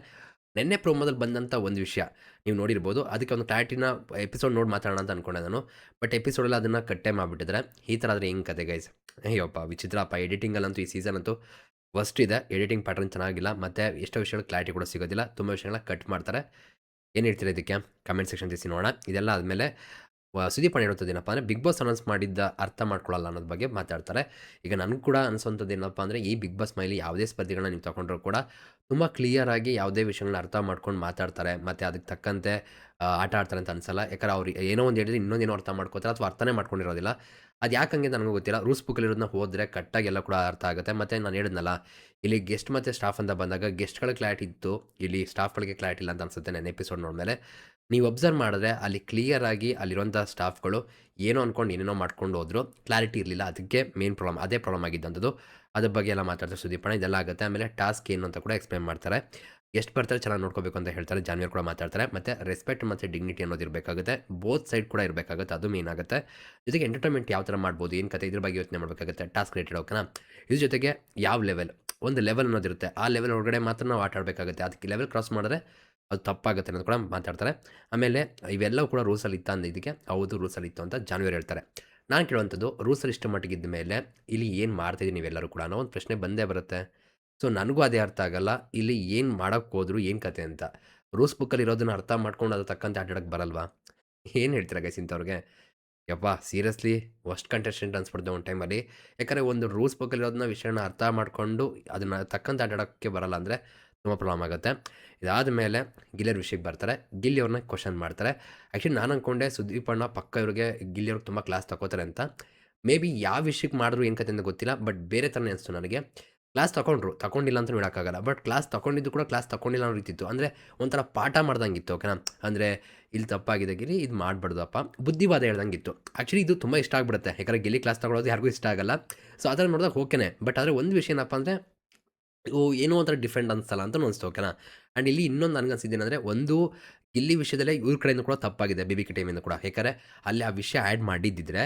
ನಿನ್ನೆ ಪ್ರೋಮೋದಲ್ಲಿ ಬಂದಂಥ ಒಂದು ವಿಷಯ ನೀವು ನೋಡಿರ್ಬೋದು. ಅದಕ್ಕೆ ಒಂದು ಕ್ಲಾರಿಟಿನ ಎಪಿಸೋಡ್ ನೋಡಿ ಮಾತಾಡೋಣ ಅಂತ ಅನ್ಕೊಂಡೆ ನಾನು. ಬಟ್ ಎಪಿಸೋಡಲ್ಲಿ ಅದನ್ನು ಕಟ್ಟೆ ಮಾಡಿಬಿಟ್ಟಿದ್ರೆ ಈ ಥರ ಆದರೆ ಹೆಂಗೆ ಕತೆ ಗೈಸ್ ಅಯ್ಯಪ್ಪ, ವಿಚಿತ್ರಪ್ಪ ಎಡಿಟಿಂಗಲ್ಲಂತೂ ಈ ಸೀಸನ್ ಅಂತೂ ಫಸ್ಟ್ ಇದೆ. ಎಡಿಟಿಂಗ್ ಪ್ಯಾಟರ್ನ್ ಚೆನ್ನಾಗಿಲ್ಲ, ಮತ್ತು ಎಷ್ಟೋ ವಿಷಯಗಳು ಕ್ಲಾರಿಟಿ ಕೂಡ ಸಿಗೋದಿಲ್ಲ. ತುಂಬ ವಿಷಯಗಳನ್ನ ಕಟ್ ಮಾಡ್ತಾರೆ. ಏನು ಹೇಳ್ತೀರಾ ಇದಕ್ಕೆ ಕಮೆಂಟ್ ಸೆಕ್ಷನ್ ತಿಳಿಸಿ ನೋಡೋಣ. ಇದೆಲ್ಲ ಆದಮೇಲೆ ಸುದೀಪ್ ಹೇಳುತ್ತದೆ ಏನಪ್ಪ ಅಂದರೆ ಬಿಗ್ ಬಾಸ್ ಅನೌನ್ಸ್ ಮಾಡಿದ್ದ ಅರ್ಥ ಮಾಡ್ಕೊಳ್ಳಲ್ಲ ಅನ್ನೋದ್ರ ಬಗ್ಗೆ ಮಾತಾಡ್ತಾರೆ. ಈಗ ನನಗೂ ಕೂಡ ಅನಿಸೋಂಥದ್ದು ಏನಪ್ಪ ಅಂದರೆ ಈ ಬಿಗ್ ಬಾಸ್ ಮೈಲಿ ಯಾವುದೇ ಸ್ಪರ್ಧೆಗಳನ್ನ ನೀವು ತೊಗೊಂಡ್ರು ಕೂಡ ತುಂಬ ಕ್ಲಿಯರ್ ಆಗಿ ಯಾವುದೇ ವಿಷಯಗಳನ್ನ ಅರ್ಥ ಮಾಡ್ಕೊಂಡು ಮಾತಾಡ್ತಾರೆ. ಮತ್ತು ಅದಕ್ಕೆ ತಕ್ಕಂತೆ ಆಟ ಆಡ್ತಾರೆ ಅಂತ ಅನಿಸಲ್ಲ. ಯಾಕಂದ್ರೆ ಅವ್ರು ಏನೋ ಒಂದು ಹೇಳಿದ್ರೆ ಇನ್ನೊಂದೇನೋ ಅರ್ಥ ಮಾಡ್ಕೋತಾರೆ ಅಥವಾ ಅರ್ಥನೇ ಮಾಡ್ಕೊಂಡಿರೋದಿಲ್ಲ. ಅದು ಯಾಕಂಗೆ ನನಗೂ ಗೊತ್ತಿಲ್ಲ. ರೂಲ್ಸ್ ಬುಕ್ಕಲ್ಲಿರೋದನ್ನ ಹೋದರೆ ಕಟ್ಟಾಗಿ ಎಲ್ಲ ಕೂಡ ಅರ್ಥ ಆಗುತ್ತೆ. ಮತ್ತು ನಾನು ಹೇಳಿದ್ನಲ್ಲ, ಇಲ್ಲಿ ಗೆಸ್ಟ್ ಮತ್ತು ಸ್ಟಾಫ್ ಅಂತ ಬಂದಾಗ ಗೆಸ್ಟ್ಗಳ ಕ್ಲಾರಿಟಿ ಇತ್ತು. ಇಲ್ಲಿ ಸ್ಟಾಫ್ಗಳಿಗೆ ಕ್ಲಾರಿಟಿ ಇಲ್ಲ ಅಂತ ಅನ್ಸುತ್ತೆ ನನ್ನ ಎಪಿಸೋಡ್ ನೋಡಿದ್ಮೇಲೆ ನೀವು ಅಬ್ಸರ್ವ್ ಮಾಡಿದ್ರೆ ಅಲ್ಲಿ ಕ್ಲಿಯರ್ ಆಗಿ ಅಲ್ಲಿರುವಂಥ ಸ್ಟಾಫ್ಗಳು ಏನೋ ಅಂದ್ಕೊಂಡು ಏನೇನೋ ಮಾಡ್ಕೊಂಡು ಹೋದ್ರು ಕ್ಲಾರಿಟಿ ಇರಲಿಲ್ಲ. ಅದಕ್ಕೆ ಮೇನ್ ಪ್ರಾಬ್ಲಮ್ ಅದೇ ಪ್ರಾಬ್ಲಮ್ ಆಗಿದ್ದಂಥದ್ದು. ಅದ್ರ ಬಗ್ಗೆ ಎಲ್ಲ ಮಾತಾಡ್ತಾರೆ ಸುದೀಪಣ್ಣ ಇದೆಲ್ಲ ಆಗುತ್ತೆ. ಆಮೇಲೆ ಟಾಸ್ಕ್ ಏನು ಅಂತ ಕೂಡ ಎಕ್ಸ್ಪ್ಲೈನ್ ಮಾಡ್ತಾರೆ. ಎಷ್ಟು ಬರ್ತಾರೆ ಚೆನ್ನಾಗಿ ನೋಡ್ಕೋಬೇಕು ಅಂತ ಹೇಳ್ತಾರೆ. ಜಾನ್ವರ್ ಕೂಡ ಮಾತಾಡ್ತಾರೆ. ಮತ್ತು ರೆಸ್ಪೆಕ್ಟ್ ಮತ್ತು ಡಿಗ್ನಿಟಿ ಅನ್ನೋದು ಇರಬೇಕಾಗುತ್ತೆ. ಬೋತ್ ಸೈಡ್ ಕೂಡ ಇರಬೇಕಾಗುತ್ತೆ. ಅದು ಮೇನ್ ಆಗುತ್ತೆ. ಜೊತೆಗೆ ಎಂಟರ್ಟೈನ್ಮೆಂಟ್ ಯಾವ ಥರ ಮಾಡ್ಬೋದು, ಏನು ಕತೆ, ಇದ್ರ ಬಗ್ಗೆ ಯೋಚನೆ ಮಾಡಬೇಕಾಗುತ್ತೆ. ಟಾಸ್ಕ್ ರಿಲೇಟೆಡ್ ಓಕೆನಾ? ಇದ್ರ ಜೊತೆಗೆ ಯಾವ ಲೆವೆಲ್ ಒಂದು ಲೆವೆಲ್ ಅನ್ನೋದಿರುತ್ತೆ. ಆ ಲೆವೆಲ್ ಒಳಗಡೆ ಮಾತ್ರ ನಾವು ಆಟ ಆಡಬೇಕಾಗುತ್ತೆ. ಅದಕ್ಕೆ ಲೆವೆಲ್ ಕ್ರಾಸ್ ಮಾಡಿದ್ರೆ ಅದು ತಪ್ಪಾಗುತ್ತೆ ಅನ್ನೋದು ಕೂಡ ಮಾತಾಡ್ತಾರೆ. ಆಮೇಲೆ ಇವೆಲ್ಲವೂ ಕೂಡ ರೂಲ್ಸಲ್ಲಿ ಇತ್ತ ಅಂದ ಇದಕ್ಕೆ. ಹೌದು, ರೂಲ್ಸಲ್ಲಿ ಇತ್ತು ಅಂತ ಜಾನ್ವರಿ ಹೇಳ್ತಾರೆ. ನಾನು ಕೇಳುವಂಥದ್ದು ರೂಲ್ಸಲ್ಲಿ ಇಷ್ಟ ಮಟ್ಟಿಗಿದ್ದ ಮೇಲೆ ಇಲ್ಲಿ ಏನು ಮಾಡ್ತಿದ್ದೀವಿ ನೀವೆಲ್ಲರೂ ಕೂಡ ಅನ್ನೋ ಒಂದು ಪ್ರಶ್ನೆ ಬಂದೇ ಬರುತ್ತೆ. ಸೊ, ನನಗೂ ಅದೇ ಅರ್ಥ ಆಗಲ್ಲ. ಇಲ್ಲಿ ಏನು ಮಾಡೋಕ್ಕೆ ಹೋದ್ರು ಏನು ಕತೆ ಅಂತ. ರೂಲ್ಸ್ ಬುಕ್ಕಲ್ಲಿ ಇರೋದನ್ನ ಅರ್ಥ ಮಾಡ್ಕೊಂಡು ಅದು ತಕ್ಕಂತೆ ಆಟಾಡೋಕ್ಕೆ ಬರಲ್ವಾ? ಏನು ಹೇಳ್ತೀರಾ ಗೈಸ್ ಇಂಥವ್ರಿಗೆ? ಯಪ್ಪ ಸೀರಿಯಸ್ಲಿ ವಸ್ಟ್ ಕಂಟೆಸ್ಟೆಂಟ್ ಅನ್ಸ್ಬಿಡ್ದೆ ಒಂದು ಟೈಮಲ್ಲಿ ಯಾಕಂದರೆ ಒಂದು ರೂಲ್ಸ್ ಬುಕ್ಕಲ್ಲಿರೋದನ್ನ ವಿಷಯನ ಅರ್ಥ ಮಾಡಿಕೊಂಡು ಅದನ್ನು ತಕ್ಕಂತೆ ಆಟಾಡೋಕ್ಕೆ ಬರಲ್ಲ ಅಂದರೆ ತುಂಬ ಪ್ರಾಬ್ಲಮ್ ಆಗುತ್ತೆ. ಇದಾದ ಮೇಲೆ ಗಿಲ್ಲಿಯವ್ರ ವಿಷಯಕ್ಕೆ ಬರ್ತಾರೆ. ಗಿಲ್ಲಿ ಅವ್ರನ್ನ ಕ್ವಶನ್ ಮಾಡ್ತಾರೆ. ಆ್ಯಕ್ಚುಲಿ ನಾನು ಅಂದ್ಕೊಂಡೆ ಸುದೀಪ್ ಪಕ್ಕ ಇವ್ರಿಗೆ ಗಿಲ್ಲಿಯವ್ರಿಗೆ ತುಂಬ ಕ್ಲಾಸ್ ತಗೋತಾರೆ ಅಂತ. ಮೇ ಬಿ ಯಾವ ವಿಷಯಕ್ಕೆ ಮಾಡಿದ್ರು ಏನು ಕತೆ ಅಂತ ಗೊತ್ತಿಲ್ಲ ಬಟ್ ಬೇರೆ ಥರನೇ ಅನಿಸ್ತು ನನಗೆ. ಕ್ಲಾಸ್ ತೊಗೊಂಡ್ರು ತೊಗೊಂಡಿಲ್ಲ ಅಂತ ಹೇಳೋಕ್ಕಾಗಲ್ಲ ಬಟ್ ಕ್ಲಾಸ್ ತೊಗೊಂಡಿದ್ದು ಕೂಡ ಕ್ಲಾಸ್ ತೊಗೊಂಡಿಲ್ಲ ಅನ್ನೋ ರೀತಿ ಇತ್ತು ಅಂದರೆ ಒಂಥರ ಪಾಠ ಮಾಡ್ದಂಗಿತ್ತು ಓಕೆನಾ ಅಂದರೆ ಇಲ್ಲಿ ತಪ್ಪಾಗಿದೆ ಗಿರಿ, ಇದು ಮಾಡಬಾರ್ದಪ್ಪ ಬುದ್ಧಿವಾದ ಹೇಳ್ದಂಗಿತ್ತು. ಆ್ಯಕ್ಚುಲಿ ಇದು ತುಂಬ ಇಷ್ಟ ಆಗ್ಬಿಡುತ್ತೆ. ಯಾಕಂದರೆ ಗಿಲ್ಲಿ ಕ್ಲಾಸ್ ತೊಗೊಳೋದು ಯಾರಿಗೂ ಇಷ್ಟ ಆಗಲ್ಲ. ಸೊ ಅದನ್ನು ನೋಡಿದಾಗ ಓಕೆನೇ ಬಟ್ ಆದರೆ ಒಂದು ವಿಷಯ ಏನಪ್ಪ ಅಂದರೆ ಓ, ಏನೋ ಒಂಥರ ಡಿಫ್ರೆಂಟ್ ಅನ್ಸಲ್ಲ ಅಂತ ಅನಿಸ್ತು, ಓಕೆನಾ? ಆ್ಯಂಡ್ ಇಲ್ಲಿ ಇನ್ನೊಂದು ನನಗನ್ಸಿದ್ದೇನೆಂದರೆ, ಒಂದು ಇಲ್ಲಿ ವಿಷಯದಲ್ಲೇ ಇವ್ರ ಕಡೆಯಿಂದ ಕೂಡ ತಪ್ಪಾಗಿದೆ ಬಿ ಬಿ ಕೆ ಟೈಮಿಂದ ಕೂಡ. ಯಾಕಂದರೆ, ಅಲ್ಲಿ ಆ ವಿಷಯ ಆ್ಯಡ್ ಮಾಡಿದ್ದಿದ್ರೆ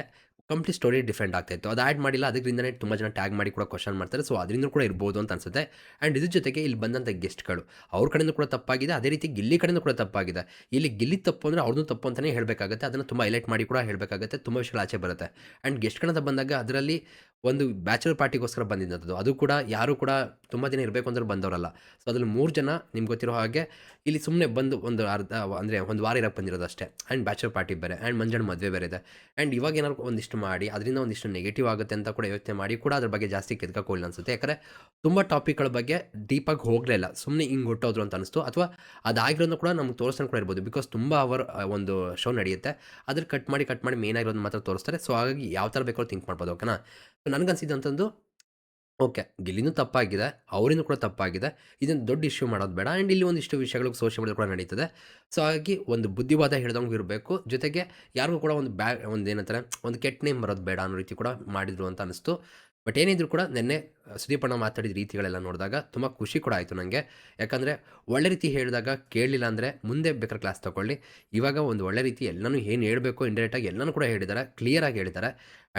ಕಂಪ್ಲೀಟ್ ಸ್ಟೋರಿ ಡಿಫ್ರೆಂಟ್ ಆಗ್ತಾಯಿತ್ತು ಅದು ಆ್ಯಡ್ ಮಾಡಿಲ್ಲ ಅದರಿಂದನೇ ತುಂಬ ಜನ ಟ್ಯಾಗ್ ಮಾಡಿ ಕೂಡ ಕ್ವಶನ್ ಮಾಡ್ತಾರೆ. ಸೊ ಅದರಿಂದ ಕೂಡ ಇರ್ಬೋದು ಅಂತ ಅನ್ಸುತ್ತೆ. ಆ್ಯಂಡ್ ಇದ್ರ ಜೊತೆಗೆ ಇಲ್ಲಿ ಬಂದಂಥ ಗೆಸ್ಟ್ಗಳು, ಅವ್ರ ಕಡೆಯಿಂದ ಕೂಡ ತಪ್ಪಾಗಿದೆ, ಅದೇ ರೀತಿ ಗಿಲ್ಲಿ ಕಡೆಯಿಂದ ಕೂಡ ತಪ್ಪಾಗಿದೆ. ಇಲ್ಲಿ ಗಿಲ್ಲಿ ತಪ್ಪು ಅಂದರೆ ಅವ್ರದ್ದು ತಪ್ಪು ಅಂತಲೇ ಹೇಳಬೇಕಾಗುತ್ತೆ. ಅದನ್ನು ತುಂಬ ಹೈಲೈಟ್ ಮಾಡಿ ಕೂಡ ಹೇಳಬೇಕಾಗುತ್ತೆ. ತುಂಬ ವಿಷಯಗಳು ಆಚೆ ಬರುತ್ತೆ. ಆ್ಯಂಡ್ ಗೆಸ್ಟ್ಗಳಂತ ಬಂದಾಗ, ಅದರಲ್ಲಿ ಒಂದು ಬ್ಯಾಚುಲರ್ ಪಾರ್ಟಿಗೋಸ್ಕರ ಬಂದಿದ್ದಂಥದ್ದು ಅದು ಕೂಡ ಯಾರು ಕೂಡ ತುಂಬ ದಿನ ಇರಬೇಕು ಅಂದ್ರೆ ಬಂದವರಲ್ಲ. ಸೊ ಅದ್ರಲ್ಲಿ ಮೂರು ಜನ ನಿಮ್ಗೆ ಗೊತ್ತಿರೋ ಹಾಗೆ ಇಲ್ಲಿ ಸುಮ್ಮನೆ ಬಂದು ಒಂದು ಅರ್ಧ, ಅಂದರೆ ಒಂದು ವಾರ ಇರೋಕ್ಕೆ ಬಂದಿರೋದು ಅಷ್ಟೇ. ಆ್ಯಂಡ್ ಬ್ಯಾಚುಲರ್ ಪಾರ್ಟಿ ಬೇರೆ ಆ್ಯಂಡ್ ಮಂಜಣ್ಣ ಮದುವೆ ಬೇರೆ ಇದೆ. ಆ್ಯಂಡ್ ಇವಾಗ ಏನಾದ್ರು ಒಂದಿಷ್ಟು ಮಾಡಿ, ಅದರಿಂದ ಒಂದಿಷ್ಟು ನೆಗೆಟಿವ್ ಆಗುತ್ತೆ ಅಂತ ಕೂಡ ಯೋಚನೆ ಮಾಡಿ ಕೂಡ ಅದ್ರ ಬಗ್ಗೆ ಜಾಸ್ತಿ ಕೆದ್ಕೋಲ್ಲ ಅನಿಸುತ್ತೆ. ಯಾಕಂದರೆ ತುಂಬ ಟಾಪಿಕ್ಗಳ ಬಗ್ಗೆ ಡೀಪಾಗಿ ಹೋಗಲೇ ಇಲ್ಲ ಸುಮ್ಮನೆ ಹಿಂಗೆ ಹೊಟ್ಟೋದ್ರು ಅಂತ ಅನಿಸ್ತು. ಅಥವಾ ಅದಾಗಿರೋದು ಕೂಡ ನಮ್ಗೆ ತೋರಿಸ್ಕೊಂಡು ಕೂಡ ಇರ್ಬೋದು. ಬಿಕಾಸ್ ತುಂಬ ಅವರ್ ಒಂದು ಶೋ ನಡೆಯುತ್ತೆ. ಅದ್ರ ಕಟ್ ಮಾಡಿ ಕಟ್ ಮಾಡಿ ಮೇನ್ ಆಗಿರೋದು ಮಾತ್ರ ತೋರಿಸ್ತಾರೆ. ಸೊ ಹಾಗಾಗಿ ಯಾವ ಥರ ಬೇಕಾದ್ರೂ ಥಿಂಕ್ ಮಾಡ್ಬೋದು. ಓಕೆನಾ ಸೊ ಅಂತಂದು, ಓಕೆ ಗಿಲ್ಲಿನೂ ತಪ್ಪಾಗಿದೆ, ಅವರಿಂದ ಕೂಡ ತಪ್ಪಾಗಿದೆ, ಇದನ್ನು ದೊಡ್ಡ ಇಶ್ಯೂ ಮಾಡೋದು ಬೇಡ ಆ್ಯಂಡ್ ಇಲ್ಲಿ ಒಂದಿಷ್ಟು ವಿಷಯಗಳು ಸೋಷಿಯಲ್ ಮೀಡಿಯಾ ಕೂಡ ನಡೀತದೆ. ಸೊ, ಹಾಗಾಗಿ ಒಂದು ಬುದ್ಧಿವಾದ ಹಿಡ್ದಂಗೆ ಇರಬೇಕು, ಜೊತೆಗೆ ಯಾರಿಗೂ ಕೂಡ ಒಂದು ಬ್ಯಾ ಒಂದು ಏನಂತಾರೆ ಒಂದು ಕೆಟ್ಟ ನೇಮ್ ಬರೋದು ಬೇಡ ಅನ್ನೋ ರೀತಿ ಕೂಡ ಮಾಡಿದ್ರು ಅಂತ ಅನಿಸ್ತು. ಬಟ್ ಏನಿದ್ರು ಕೂಡ ನಿನ್ನೆ ಸುದೀಪಣ್ಣ ಮಾತಾಡಿದ ರೀತಿಗಳೆಲ್ಲ ನೋಡಿದಾಗ ತುಂಬ ಖುಷಿ ಕೂಡ ಆಯಿತು ನನಗೆ ಯಾಕಂದರೆ ಒಳ್ಳೆ ರೀತಿ ಹೇಳಿದಾಗ ಕೇಳಲಿಲ್ಲ ಅಂದರೆ ಮುಂದೆ ಬೇಕಾದ್ರೆ ಕ್ಲಾಸ್ ತೊಗೊಳ್ಳಿ. ಇವಾಗ ಒಂದು ಒಳ್ಳೆ ರೀತಿ ಎಲ್ಲನೂ ಏನು ಹೇಳಬೇಕು ಇಂಡೈರೆಕ್ಟಾಗಿ ಎಲ್ಲನೂ ಕೂಡ ಹೇಳಿದ್ದಾರೆ ಕ್ಲಿಯರಾಗಿ ಹೇಳಿದ್ದಾರೆ.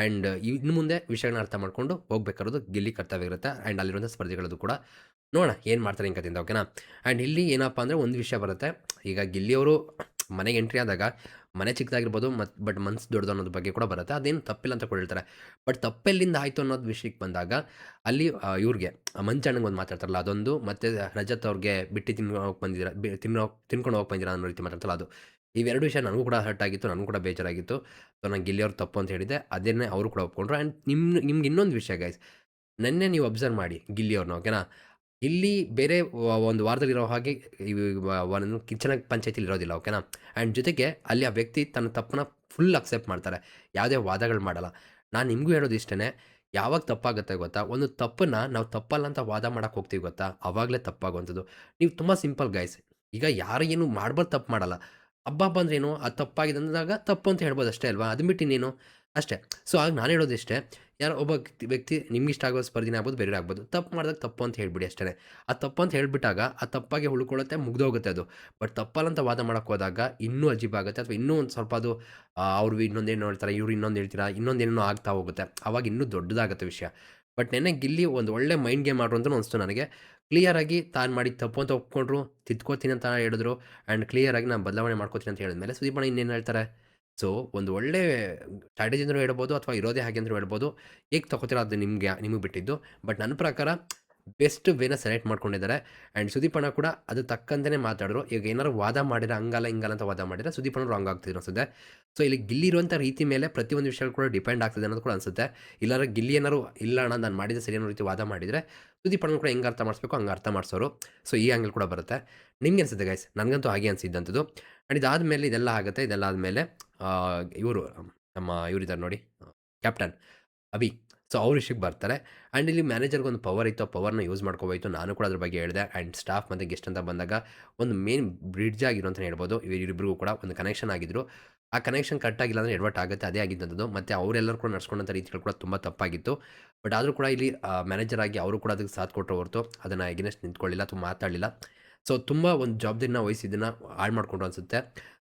ಆ್ಯಂಡ್ ಇನ್ನು ಮುಂದೆ ವಿಷಯಗಳನ್ನ ಅರ್ಥ ಮಾಡಿಕೊಂಡು ಹೋಗ್ಬೇಕಾರೋದು ಗಿಲ್ಲಿ ಕರ್ತವ್ಯ ಇರುತ್ತೆ. ಆ್ಯಂಡ್ ಅಲ್ಲಿರುವಂಥ ಸ್ಪರ್ಧೆಗಳದ್ದು ಕೂಡ. ನೋಡೋಣ ಏನು ಮಾಡ್ತಾರೆ ಹಿಂಗತಿಂದ ಓಕೆನಾ ಆ್ಯಂಡ್ ಇಲ್ಲಿ ಏನಪ್ಪ ಅಂದರೆ ಒಂದು ವಿಷಯ ಬರುತ್ತೆ. ಈಗ ಗಿಲ್ಲಿಯವರು ಮನೆಗೆ ಎಂಟ್ರಿ ಆದಾಗ ಮನೆ ಚಿಕ್ಕದಾಗಿರ್ಬೋದು ಮತ್ತು ಬಟ್ ಮನ್ಸು ದೊಡ್ಡದು ಅನ್ನೋದ್ರ ಬಗ್ಗೆ ಕೂಡ ಬರುತ್ತೆ. ಅದೇನು ತಪ್ಪಿಲ್ಲ ಅಂತ ಕೂಡ ಹೇಳ್ತಾರೆ. ಬಟ್ ತಪ್ಪೆಲ್ಲಿಂದ ಆಯಿತು ಅನ್ನೋದು ವಿಷಯಕ್ಕೆ ಬಂದಾಗ ಅಲ್ಲಿ ಇವ್ರಿಗೆ ಮಂಚಣ್ಣಂಗೆ ಒಂದು ಮಾತಾಡ್ತಾರಲ್ಲ, ಅದೊಂದು, ಮತ್ತು ರಜತ್ ಅವ್ರಿಗೆ ಬಿಟ್ಟು ತಿನ್ನೋ ಹೋಗಿ ಬಂದಿರ ತಿನ್ನೋ, ತಿನ್ಕೊಂಡು ಹೋಗಿ ಬಂದಿರ ಅನ್ನೋ ರೀತಿ ಮಾತಾಡ್ತಾರಲ್ಲ ಅದು. ಇವೆರಡು ವಿಷಯ ನನಗೂ ಕೂಡ ಹರ್ಟ್ ಆಗಿತ್ತು, ನನಗೂ ಕೂಡ ಬೇಜಾರಾಗಿತ್ತು. ಸೊ ನಾನು ಗಿಲ್ಲಿಯವ್ರು ತಪ್ಪು ಅಂತ ಹೇಳಿದೆ ಅದನ್ನೇ ಅವರು ಕೂಡ ಒಪ್ಕೊಂಡ್ರು. ಆ್ಯಂಡ್ ನಿಮ್ಮ ನಿಮ್ಗೆ ಇನ್ನೊಂದು ವಿಷಯ ಗೈಸ್ ನೆನ್ನೆ ನೀವು ಅಬ್ಸರ್ವ್ ಮಾಡಿ ಗಿಲ್ಲಿಯವ್ರನ್ನ ಓಕೆನಾ ಇಲ್ಲಿ ಬೇರೆ ಒಂದು ವಾರದಲ್ಲಿರೋ ಹಾಗೆ ಒಂದು ಕಿಚನ ಪಂಚಾಯತಿಲಿ ಇರೋದಿಲ್ಲ ಓಕೆನಾ ಆ್ಯಂಡ್ ಜೊತೆಗೆ ಅಲ್ಲಿ ಆ ವ್ಯಕ್ತಿ ತನ್ನ ತಪ್ಪನ್ನ ಫುಲ್ ಅಕ್ಸೆಪ್ಟ್ ಮಾಡ್ತಾರೆ. ಯಾವುದೇ ವಾದಗಳು ಮಾಡಲ್ಲ. ನಾನು ನಿಮಗೂ ಹೇಳೋದು ಇಷ್ಟೇ ಯಾವಾಗ ತಪ್ಪಾಗುತ್ತೆ ಗೊತ್ತಾ? ಒಂದು ತಪ್ಪನ್ನು ನಾವು ತಪ್ಪಲ್ಲ ಅಂತ ವಾದ ಮಾಡೋಕೆ ಹೋಗ್ತೀವಿ ಗೊತ್ತಾ? ಆವಾಗಲೇ ತಪ್ಪಾಗುವಂಥದ್ದು. ನೀವು ತುಂಬ ಸಿಂಪಲ್ ಗೈಸ್ ಈಗ ಯಾರು ಏನು ಮಾಡ್ಬಾರ್ದು ತಪ್ಪು ಮಾಡಲ್ಲ. ಹಬ್ಬ ಬಂದ್ರೇನು ಅದು ತಪ್ಪಾಗಿದೆ ಅಂದಾಗ ತಪ್ಪು ಅಂತ ಹೇಳ್ಬೋದು ಅಷ್ಟೇ ಅಲ್ವಾ? ಅದು ಇನ್ನೇನು? ಅಷ್ಟೇ. ಸೊ ಆಗ ನಾನು ಹೇಳೋದು ಇಷ್ಟೇ ಯಾರೋ ಒಬ್ಬ ವ್ಯಕ್ತಿ- ನಿಮ್ಗೆ ಇಷ್ಟ ಆಗೋ ಸ್ಪರ್ಧಿನ ಆಗ್ಬೋದು ಬೇರೆ ಆಗ್ಬೋದು, ತಪ್ಪು ಮಾಡಿದಾಗ ತಪ್ಪು ಅಂತ ಹೇಳ್ಬಿಡಿ ಅಷ್ಟೇ ಆ ತಪ್ಪು ಅಂತ ಹೇಳಿಬಿಟ್ಟಾಗ ಆ ತಪ್ಪಾಗಿ ಉಳ್ಕೊಳ್ಳುತ್ತೆ ಮುಗ್ದೋಗುತ್ತೆ ಅದು. ಬಟ್ ತಪ್ಪಲ್ಲಂತ ವಾದ ಮಾಡೋಕೆ ಹೋದಾಗ ಇನ್ನೂ ಆಗುತ್ತೆ ಅಥವಾ ಇನ್ನೂ ಒಂದು ಸ್ವಲ್ಪ ಅದು ಅವ್ರು ಇನ್ನೊಂದೇನು ಹೇಳ್ತಾರೆ, ಇವ್ರು ಇನ್ನೊಂದು ಹೇಳ್ತೀರಾ, ಇನ್ನೊಂದೇನೋ ಆಗ್ತಾ ಹೋಗುತ್ತೆ. ಆವಾಗ ಇನ್ನೂ ದೊಡ್ಡದಾಗುತ್ತೆ ವಿಷಯ. ಬಟ್ ನೆನ್ನೆ ಗಿಲ್ಲಿ ಒಂದು ಒಳ್ಳೆ ಮೈಂಡ್ ಗೇಮ್ ಆಡ್ರು ಅಂತ ಅನಿಸ್ತು ನನಗೆ. ಕ್ಲಿಯರಾಗಿ ತಾನು ಮಾಡಿ ತಪ್ಪು ಅಂತ ಒಪ್ಕೊಂಡ್ರು, ತಿದ್ಕೋತೀನಿ ಅಂತ ಹೇಳಿದ್ರು ಆ್ಯಂಡ್ ಕ್ಲಿಯರಾಗಿ ನಾನು ಬದಲಾವಣೆ ಮಾಡ್ಕೋತೀನಿ ಅಂತ ಹೇಳಿದ್ಮೇಲೆ ಸುದೀಪಣ್ಣ ಇನ್ನೇನು ಹೇಳ್ತಾರೆ? ಸೊ, ಒಂದು ಒಳ್ಳೆ ಸ್ಟ್ರಾಟಜಿ ಅಂದ್ರೂ ಹೇಳ್ಬೋದು ಅಥವಾ ಇರೋದೇ ಹಾಗೆ ಅಂದ್ರೂ ಹೇಳ್ಬೋದು. ಹೇಗೆ ತಗೋತೀರ ಅದು ನಿಮಗೆ ನಿಮಗೆ ಬಿಟ್ಟಿದ್ದು. ಬಟ್ ನನ್ನ ಪ್ರಕಾರ ಬೆಸ್ಟ್ ವೇನ ಸೆಲೆಕ್ಟ್ ಮಾಡ್ಕೊಂಡಿದ್ದಾರೆ. ಆ್ಯಂಡ್ ಸುದೀಪಣ್ಣ ಕೂಡ ಅದು ತಕ್ಕಂತೆಯೇ ಮಾತಾಡಿದ್ರು ಈಗ ಏನಾದ್ರು ವಾದ ಮಾಡಿದ್ರೆ ಹಂಗಲ್ಲ, ಹಿಂಗಲ್ಲ ಅಂತ ವಾದ ಮಾಡಿದ್ರೆ ಸುದೀಪಣ್ಣ ರಾಂಗ್ ಆಗ್ತಿದ್ರು ಅನ್ಸುತ್ತೆ. ಸೊ, ಇಲ್ಲಿ ಗಿಲ್ಲಿ ಇರುವಂಥ ರೀತಿ ಮೇಲೆ ಪ್ರತಿಯೊಂದು ವಿಷಯ ಕೂಡ ಡಿಪೆಂಡ್ ಆಗ್ತದೆ ಅನ್ನೋದು ಕೂಡ ಅನಿಸುತ್ತೆ. ಇಲ್ಲಾರ ಗಿಲ್ಲಿ ಏನಾರು ಇಲ್ಲ ಅಣ್ಣ, ನಾನು ಮಾಡಿದ ಸರಿ ಅನ್ನೋ ರೀತಿ ವಾದ ಮಾಡಿದರೆ ಸುದೀಪಣ್ಣ ಕೂಡ ಹೆಂಗೆ ಅರ್ಥ ಮಾಡಿಸ್ಬೇಕು, ಹಂಗೆ ಅರ್ಥ ಮಾಡಿಸೋರು. ಸೊ, ಈ ಆಂಗಲ್ ಕೂಡ ಬರುತ್ತೆ. ನಿಮಗೆ ಅನಿಸುತ್ತೆ ಗೈಸ್ ನನಗಂತೂ ಹಾಗೆ ಅನಿಸಿದ್ದಂಥದ್ದು. ಆ್ಯಂಡ್ ಇದಾದಮೇಲೆ ಇದೆಲ್ಲ ಆಗುತ್ತೆ. ಇದೆಲ್ಲ ಆದಮೇಲೆ ಇವರು, ನಮ್ಮ ಇವರಿದ್ದಾರೆ ನೋಡಿ ಕ್ಯಾಪ್ಟನ್ ಅಭಿ. ಸೊ ಅವ್ರ ವಿಷಯಕ್ಕೆ ಬರ್ತಾರೆ. ಆ್ಯಂಡ್ ಇಲ್ಲಿ ಮ್ಯಾನೇಜರ್ಗೆ ಒಂದು ಪವರ್ ಇತ್ತು. ಆ ಪವರ್ನ ಯೂಸ್ ಮಾಡ್ಕೋಬೋಯ್ತು. ನಾನು ಕೂಡ ಅದ್ರ ಬಗ್ಗೆ ಹೇಳಿದೆ. ಆ್ಯಂಡ್ ಸ್ಟಾಫ್ ಮತ್ತು ಗೆಸ್ಟ್ ಅಂತ ಬಂದಾಗ ಒಂದು ಮೇನ್ ಬ್ರಿಡ್ಜ್ ಆಗಿರೋ ಅಂತ ಹೇಳ್ಬೋದು. ಇವರಿಬ್ಬರಿಗೂ ಕೂಡ ಒಂದು ಕನೆಕ್ಷನ್ ಆಗಿದ್ರು. ಆ ಕನೆಕ್ಷನ್ ಕಟ್ ಆಗಿಲ್ಲ ಅಂದರೆ ಎಡ್ವರ್ಟ್ ಆಗುತ್ತೆ. ಅದೇ ಆಗಿದ್ದಂಥದ್ದು. ಮತ್ತು ಅವರೆಲ್ಲರೂ ಕೂಡ ನಡ್ಸ್ಕೊಂಡಂಥ ರೀತಿಗಳು ಕೂಡ ತುಂಬ ತಪ್ಪಾಗಿತ್ತು. ಬಟ್ ಆದರೂ ಕೂಡ ಇಲ್ಲಿ ಮ್ಯಾನೇಜರ್ ಆಗಿ ಅವರು ಕೂಡ ಅದಕ್ಕೆ ಸಾಥ್ ಕೊಟ್ಟರು ಹೊರತು. ಅದನ್ನು ಎಗಿನೆಸ್ಟ್ ನಿಂತ್ಕೊಳ್ಳಿಲ್ಲ. ತುಂಬ ಮಾತಾಡಲಿಲ್ಲ. ಸೊ, ತುಂಬ ಒಂದು ಜವಾಬ್ದಾರಿನ ವಹಿಸಿದ್ದನ್ನು ಹಾಳು ಮಾಡಿಕೊಂಡು ಅನಿಸುತ್ತೆ.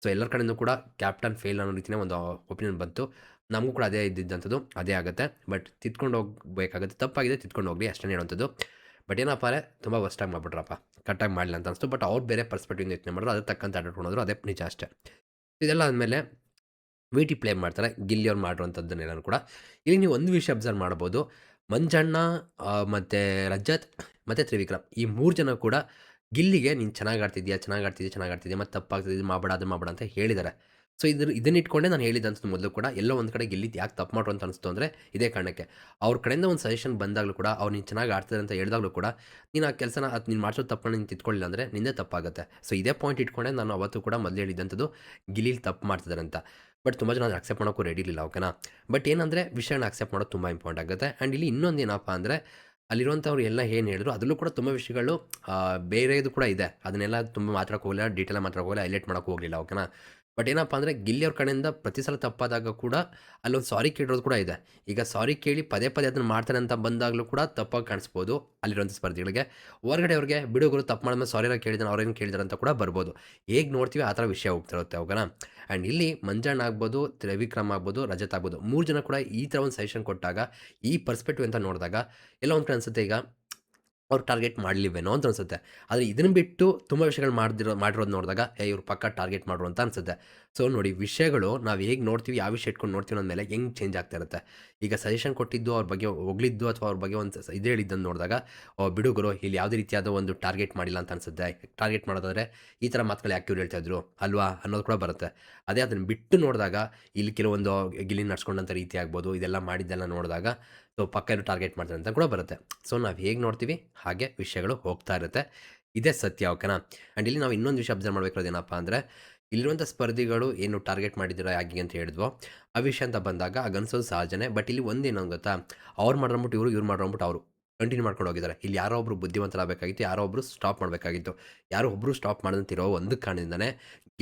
ಸೊ, ಎಲ್ಲರ ಕಡೆಯಿಂದ ಕೂಡ ಕ್ಯಾಪ್ಟನ್ ಫೇಲ್ ಅನ್ನೋ ರೀತಿಯೇ ಒಂದು ಒಪಿನಿಯನ್ ಬಂತು. ನಮಗೂ ಕೂಡ ಅದೇ ಇದ್ದಿದ್ದಂಥದ್ದು, ಅದೇ ಆಗುತ್ತೆ. ಬಟ್ ತಿದ್ಕೊಂಡು ಹೋಗ್ಬೇಕಾಗುತ್ತೆ. ತಪ್ಪಾಗಿದೆ, ತಿದ್ಕೊಂಡು ಹೋಗ್ಲಿ ಅಷ್ಟೇ ಹೇಳುವಂಥದ್ದು ಬಟ್ ಏನಪ್ಪ ಅರೆ ತುಂಬ ವರ್ಸ್ಟಾಗಿ ಮಾಡ್ಬಿಟ್ರಪ್ಪ. ಕರೆಕ್ಟಾಗಿ ಮಾಡಲಿಲ್ಲ ಅಂತ ಅನಿಸ್ತು. ಬಟ್ ಅವ್ರು ಬೇರೆ ಪರ್ಸ್ಪೆಕ್ಟಿವ್ ಯೋಚನೆ ಮಾಡಿದ್ರು. ಅದ್ರ ತಕ್ಕಂತ ಆಟಾಡ್ಕೊಂಡ್ರು ಅದೇ ನಿಜ ಅಷ್ಟೇ. ಇದೆಲ್ಲ ಆದಮೇಲೆ ವಿ ಟಿ ಪ್ಲೇ ಮಾಡ್ತಾರೆ. ಗಿಲ್ಲಿ ಅವ್ರು ಮಾಡಿರುವಂಥದ್ದನ್ನೆಲ್ಲರೂ ಕೂಡ. ಇಲ್ಲಿ ನೀವು ಒಂದು ವಿಷಯ ಅಬ್ಸರ್ವ್ ಮಾಡ್ಬೋದು. ಮಂಜಣ್ಣ ಮತ್ತು ರಜತ್, ಮತ್ತು ತ್ರಿವಿಕ್ರಮ್ ಈ ಮೂರು ಜನ ಕೂಡ ಗಿಲ್ಲಿಗೆ ನೀನು ಚೆನ್ನಾಗಿ ಆಡ್ತಿದ್ಯಾ ಚೆನ್ನಾಗಿ ಆಡ್ತಿದ್ಯಾ ಚೆನ್ನಾಗಿ ಆಡ್ತಿದ್ಯಾ, ಮತ್ತು ತಪ್ಪಾಗ್ತಿದೆ, ಇದು ಮಾಡಬೇಡ, ಅದು ಮಾಡಬೇಡ ಅಂತ ಹೇಳಿದ್ದಾರೆ ಸೊ ಇದ್ರ, ಇದನ್ನ ಇಟ್ಕೊಂಡೆ ನಾನು ಹೇಳಿದಂಥದ್ದು ಮೊದಲು ಕೂಡ ಎಲ್ಲೋ ಒಂದು ಕಡೆ ಗಿಲ್ಲಿ ಯಾಕೆ ತಪ್ಪು ಮಾಡ್ರು ಅಂತ ಅನಿಸ್ತು ಅಂದರೆ ಇದೇ ಕಾರಣಕ್ಕೆ. ಅವ್ರ ಕಡೆಯಿಂದ ಒಂದು ಸಜೆಷನ್ ಬಂದಾಗಲೂ ಕೂಡ, ಅವ್ರು ನೀನು ಚೆನ್ನಾಗಿ ಆಡ್ತಿದ್ದಾರೆ ಅಂತ ಹೇಳಿದಾಗಲೂ ಕೂಡ ನೀನು ಆ ಕೆಲಸನ ಅದು ನೀನು ಮಾಡಿಸೋದು ತಪ್ಪು ನೀನು ತಿದ್ಕೊಳ್ಳಿಲ್ಲ ಅಂದರೆ ನಿಂದೇ ತಪ್ಪಾಗುತ್ತೆ. ಸೊ ಇದೇ ಪಾಯಿಂಟ್ ಇಟ್ಕೊಂಡೆ ನಾನು ಅವತ್ತು ಕೂಡ ಮೊದಲು ಹೇಳಿದ್ದಂಥದ್ದು ಗಿಲ್ಲಿಲಿ ತಪ್ಪು ಮಾಡ್ತಿದ್ದಾರೆ ಅಂತ. ಬಟ್ ತುಂಬ ಜನ ಅದು ಅಕ್ಸೆಪ್ಟ್ ಮಾಡೋಕ್ಕೂ ರೆಡಿ ಇರಲಿಲ್ಲ ಓಕೆನಾ ಬಟ್ ಏನಂದರೆ ವಿಷಯನ ಅಕ್ಸೆಪ್ಟ್ ಮಾಡೋದು ತುಂಬ ಇಂಪಾರ್ಟೆಂಟ್ ಆಗುತ್ತೆ. ಆ್ಯಂಡ್ ಇಲ್ಲಿ ಇನ್ನೊಂದು ಏನಪ್ಪ ಅಂದರೆ ಅಲ್ಲಿರುವಂಥವ್ರು ಎಲ್ಲ ಏನು ಹೇಳಿದ್ರು, ಅದರಲ್ಲೂ ಕೂಡ ತುಂಬ ವಿಷಯಗಳು ಬೇರೆದು ಕೂಡ ಇದೆ. ಅದನ್ನೆಲ್ಲ ತುಂಬ ಮಾತಾಡೋಕೆ ಹೋಗಲಿಲ್ಲ ಡೀಟೇಲ್ ಮಾತಾಡೋಕೆ ಹೋಗಲಿಲ್ಲ ಹೈಲೈಟ್ ಮಾಡೋಕೆ ಹೋಗಲಿಲ್ಲ ಓಕೆನಾ ಬಟ್ ಏನಪ್ಪ ಅಂದರೆ ಗಿಲ್ಲಿ ಅವ್ರ ಕಡೆಯಿಂದ ಪ್ರತಿ ಸಲ ತಪ್ಪಾದಾಗ ಕೂಡ ಅಲ್ಲೊಂದು ಸಾರಿ ಕೇಳಿರೋದು ಕೂಡ ಇದೆ. ಈಗ ಸಾರಿ ಕೇಳಿ ಪದೇ ಪದೇ ಅದನ್ನು ಮಾಡ್ತಾನೆ ಅಂತ ಬಂದಾಗಲೂ ಕೂಡ ತಪ್ಪಾಗಿ ಕಾಣಿಸ್ಬೋದು ಅಲ್ಲಿರುವಂಥ ಸ್ಪರ್ಧಿಗಳಿಗೆ. ಹೊರಗಡೆ ಅವ್ರಿಗೆ ಬಿಡುಗರು ತಪ್ಪು ಮಾಡಿದ್ಮೇಲೆ ಸಾರಿನ ಕೇಳಿದಾನೆ ಅವ್ರೇನು ಕೇಳಿದಾರೆ ಅಂತ ಕೂಡ ಬರ್ಬೋದು. ಹೇಗೆ ನೋಡ್ತೀವಿ ಆ ಥರ ವಿಷಯ ಹೋಗ್ತಿರುತ್ತೆ ಅವಾಗ ಆ್ಯಂಡ್ ಇಲ್ಲಿ ಮಂಜಣ್ಣ ಆಗ್ಬೋದು, ತ್ರಿವಿಕ್ರಮ್ ಆಗ್ಬೋದು, ರಜತ್ ಆಗ್ಬೋದು, ಮೂರು ಜನ ಕೂಡ ಈ ಥರ ಒಂದು ಸಜೆಷನ್ ಕೊಟ್ಟಾಗ, ಈ ಪರ್ಸ್ಪೆಕ್ಟಿವ್ ಅಂತ ನೋಡಿದಾಗ, ಎಲ್ಲ ಒಂದು ಕಡೆ ಅನಿಸುತ್ತೆ ಈಗ ಅವ್ರು ಟಾರ್ಗೆಟ್ ಮಾಡಲಿವೇನೋ ಅಂತ ಅನಿಸುತ್ತೆ. ಆದರೆ ಇದನ್ನು ಬಿಟ್ಟು ತುಂಬ ವಿಷಯಗಳು ಮಾಡ್ದಿರೋ, ಮಾಡಿರೋದು ನೋಡಿದಾಗ ಏ ಇವ್ರು ಪಕ್ಕ ಟಾರ್ಗೆಟ್ ಮಾಡ್ರು ಅಂತ ಅನಿಸುತ್ತೆ. ಸೊ ನೋಡಿ ವಿಷಯಗಳು ನಾವು ಹೇಗೆ ನೋಡ್ತೀವಿ, ಯಾವ ವಿಷಯ ಇಟ್ಕೊಂಡು ನೋಡ್ತೀವಿ ಅಂದಮೇಲೆ ಹೆಂಗೆ ಚೇಂಜ್ ಆಗ್ತಾ ಇರುತ್ತೆ. ಈಗ ಸಜೆಷನ್ ಕೊಟ್ಟಿದ್ದು ಅವ್ರ ಬಗ್ಗೆ ಹೊಗಳಿದ್ದು ಅಥವಾ ಅವ್ರ ಬಗ್ಗೆ ಒಂದು ಇದು ಹೇಳಿದ್ದನ್ನು ನೋಡಿದಾಗ ಬಿಡುಗರು ಇಲ್ಲಿ ಯಾವುದೇ ರೀತಿಯಾದ ಒಂದು ಟಾರ್ಗೆಟ್ ಮಾಡಿಲ್ಲ ಅಂತ ಅನಿಸುತ್ತೆ. ಟಾರ್ಗೆಟ್ ಮಾಡೋದಾದ್ರೆ ಈ ಥರ ಮಾತುಗಳು ಯಾಕೆ ಇವ್ರು ಹೇಳ್ತಾ ಇದ್ರು? ಅಲ್ವಾ? ಅನ್ನೋದು ಕೂಡ ಬರುತ್ತೆ. ಅದೇ ಅದನ್ನು ಬಿಟ್ಟು ನೋಡಿದಾಗ, ಇಲ್ಲಿ ಕೆಲವೊಂದು ಗಿಲ್ಲಿ ನಡ್ಸ್ಕೊಂಡಂಥ ರೀತಿ ಆಗ್ಬೋದು, ಇದೆಲ್ಲ ಮಾಡಿದ್ದೆಲ್ಲ ನೋಡಿದಾಗ, ಸೊ, ಪಕ್ಕ ಟಾರ್ಗೆಟ್ ಮಾಡ್ತಾರೆ ಅಂತ ಕೂಡ ಬರುತ್ತೆ. ಸೊ ನಾವು ಹೇಗೆ ನೋಡ್ತೀವಿ, ಹಾಗೆ ವಿಷಯಗಳು ಹೋಗ್ತಾ ಇರುತ್ತೆ. ಇದೇ ಸತ್ಯ, ಓಕೆನಾ? ಆ್ಯಂಡ್ ಇಲ್ಲಿ ನಾವು ಇನ್ನೊಂದು ವಿಷಯ ಅಬ್ಸರ್ವ್ ಮಾಡಬೇಕಾದ್ರೆ ಏನಪ್ಪ ಅಂದರೆ ಇಲ್ಲಿರುವಂಥ ಸ್ಪರ್ಧಿಗಳು ಏನು ಟಾರ್ಗೆಟ್ ಮಾಡಿದ್ದೀರಾ ಯಾಕೆ ಅಂತ ಹೇಳಿದ್ವೋ ವಿಷಯ ಅಂತ ಬಂದಾಗ ಆಗ ಅನ್ಸೋದು ಸಹಜನೇ, ಬಟ್ ಇಲ್ಲಿ ಒಂದೇನು ಗೊತ್ತಾ, ಅವ್ರು ಮಾಡ್ರಂಬಿಟ್ಟು ಇವರು, ಇವ್ರು ಮಾಡ್ರಂಬಿಟ್ಟು ಅವರು ಕಂಟಿನ್ಯೂ ಮಾಡ್ಕೊಂಡು ಹೋಗಿದ್ದಾರೆ. ಇಲ್ಲಿ ಯಾರೋ ಒಬ್ರು ಬುದ್ಧಿವಂತರಾಗಬೇಕಾಗಿತ್ತು, ಯಾರೋ ಒಬ್ರು ಸ್ಟಾಪ್ ಮಾಡಬೇಕಾಗಿತ್ತು. ಯಾರೋ ಒಬ್ಬರು ಸ್ಟಾಪ್ ಮಾಡಿದಂತಿರೋ ಒಂದು ಕಾರಣದಿಂದನೇ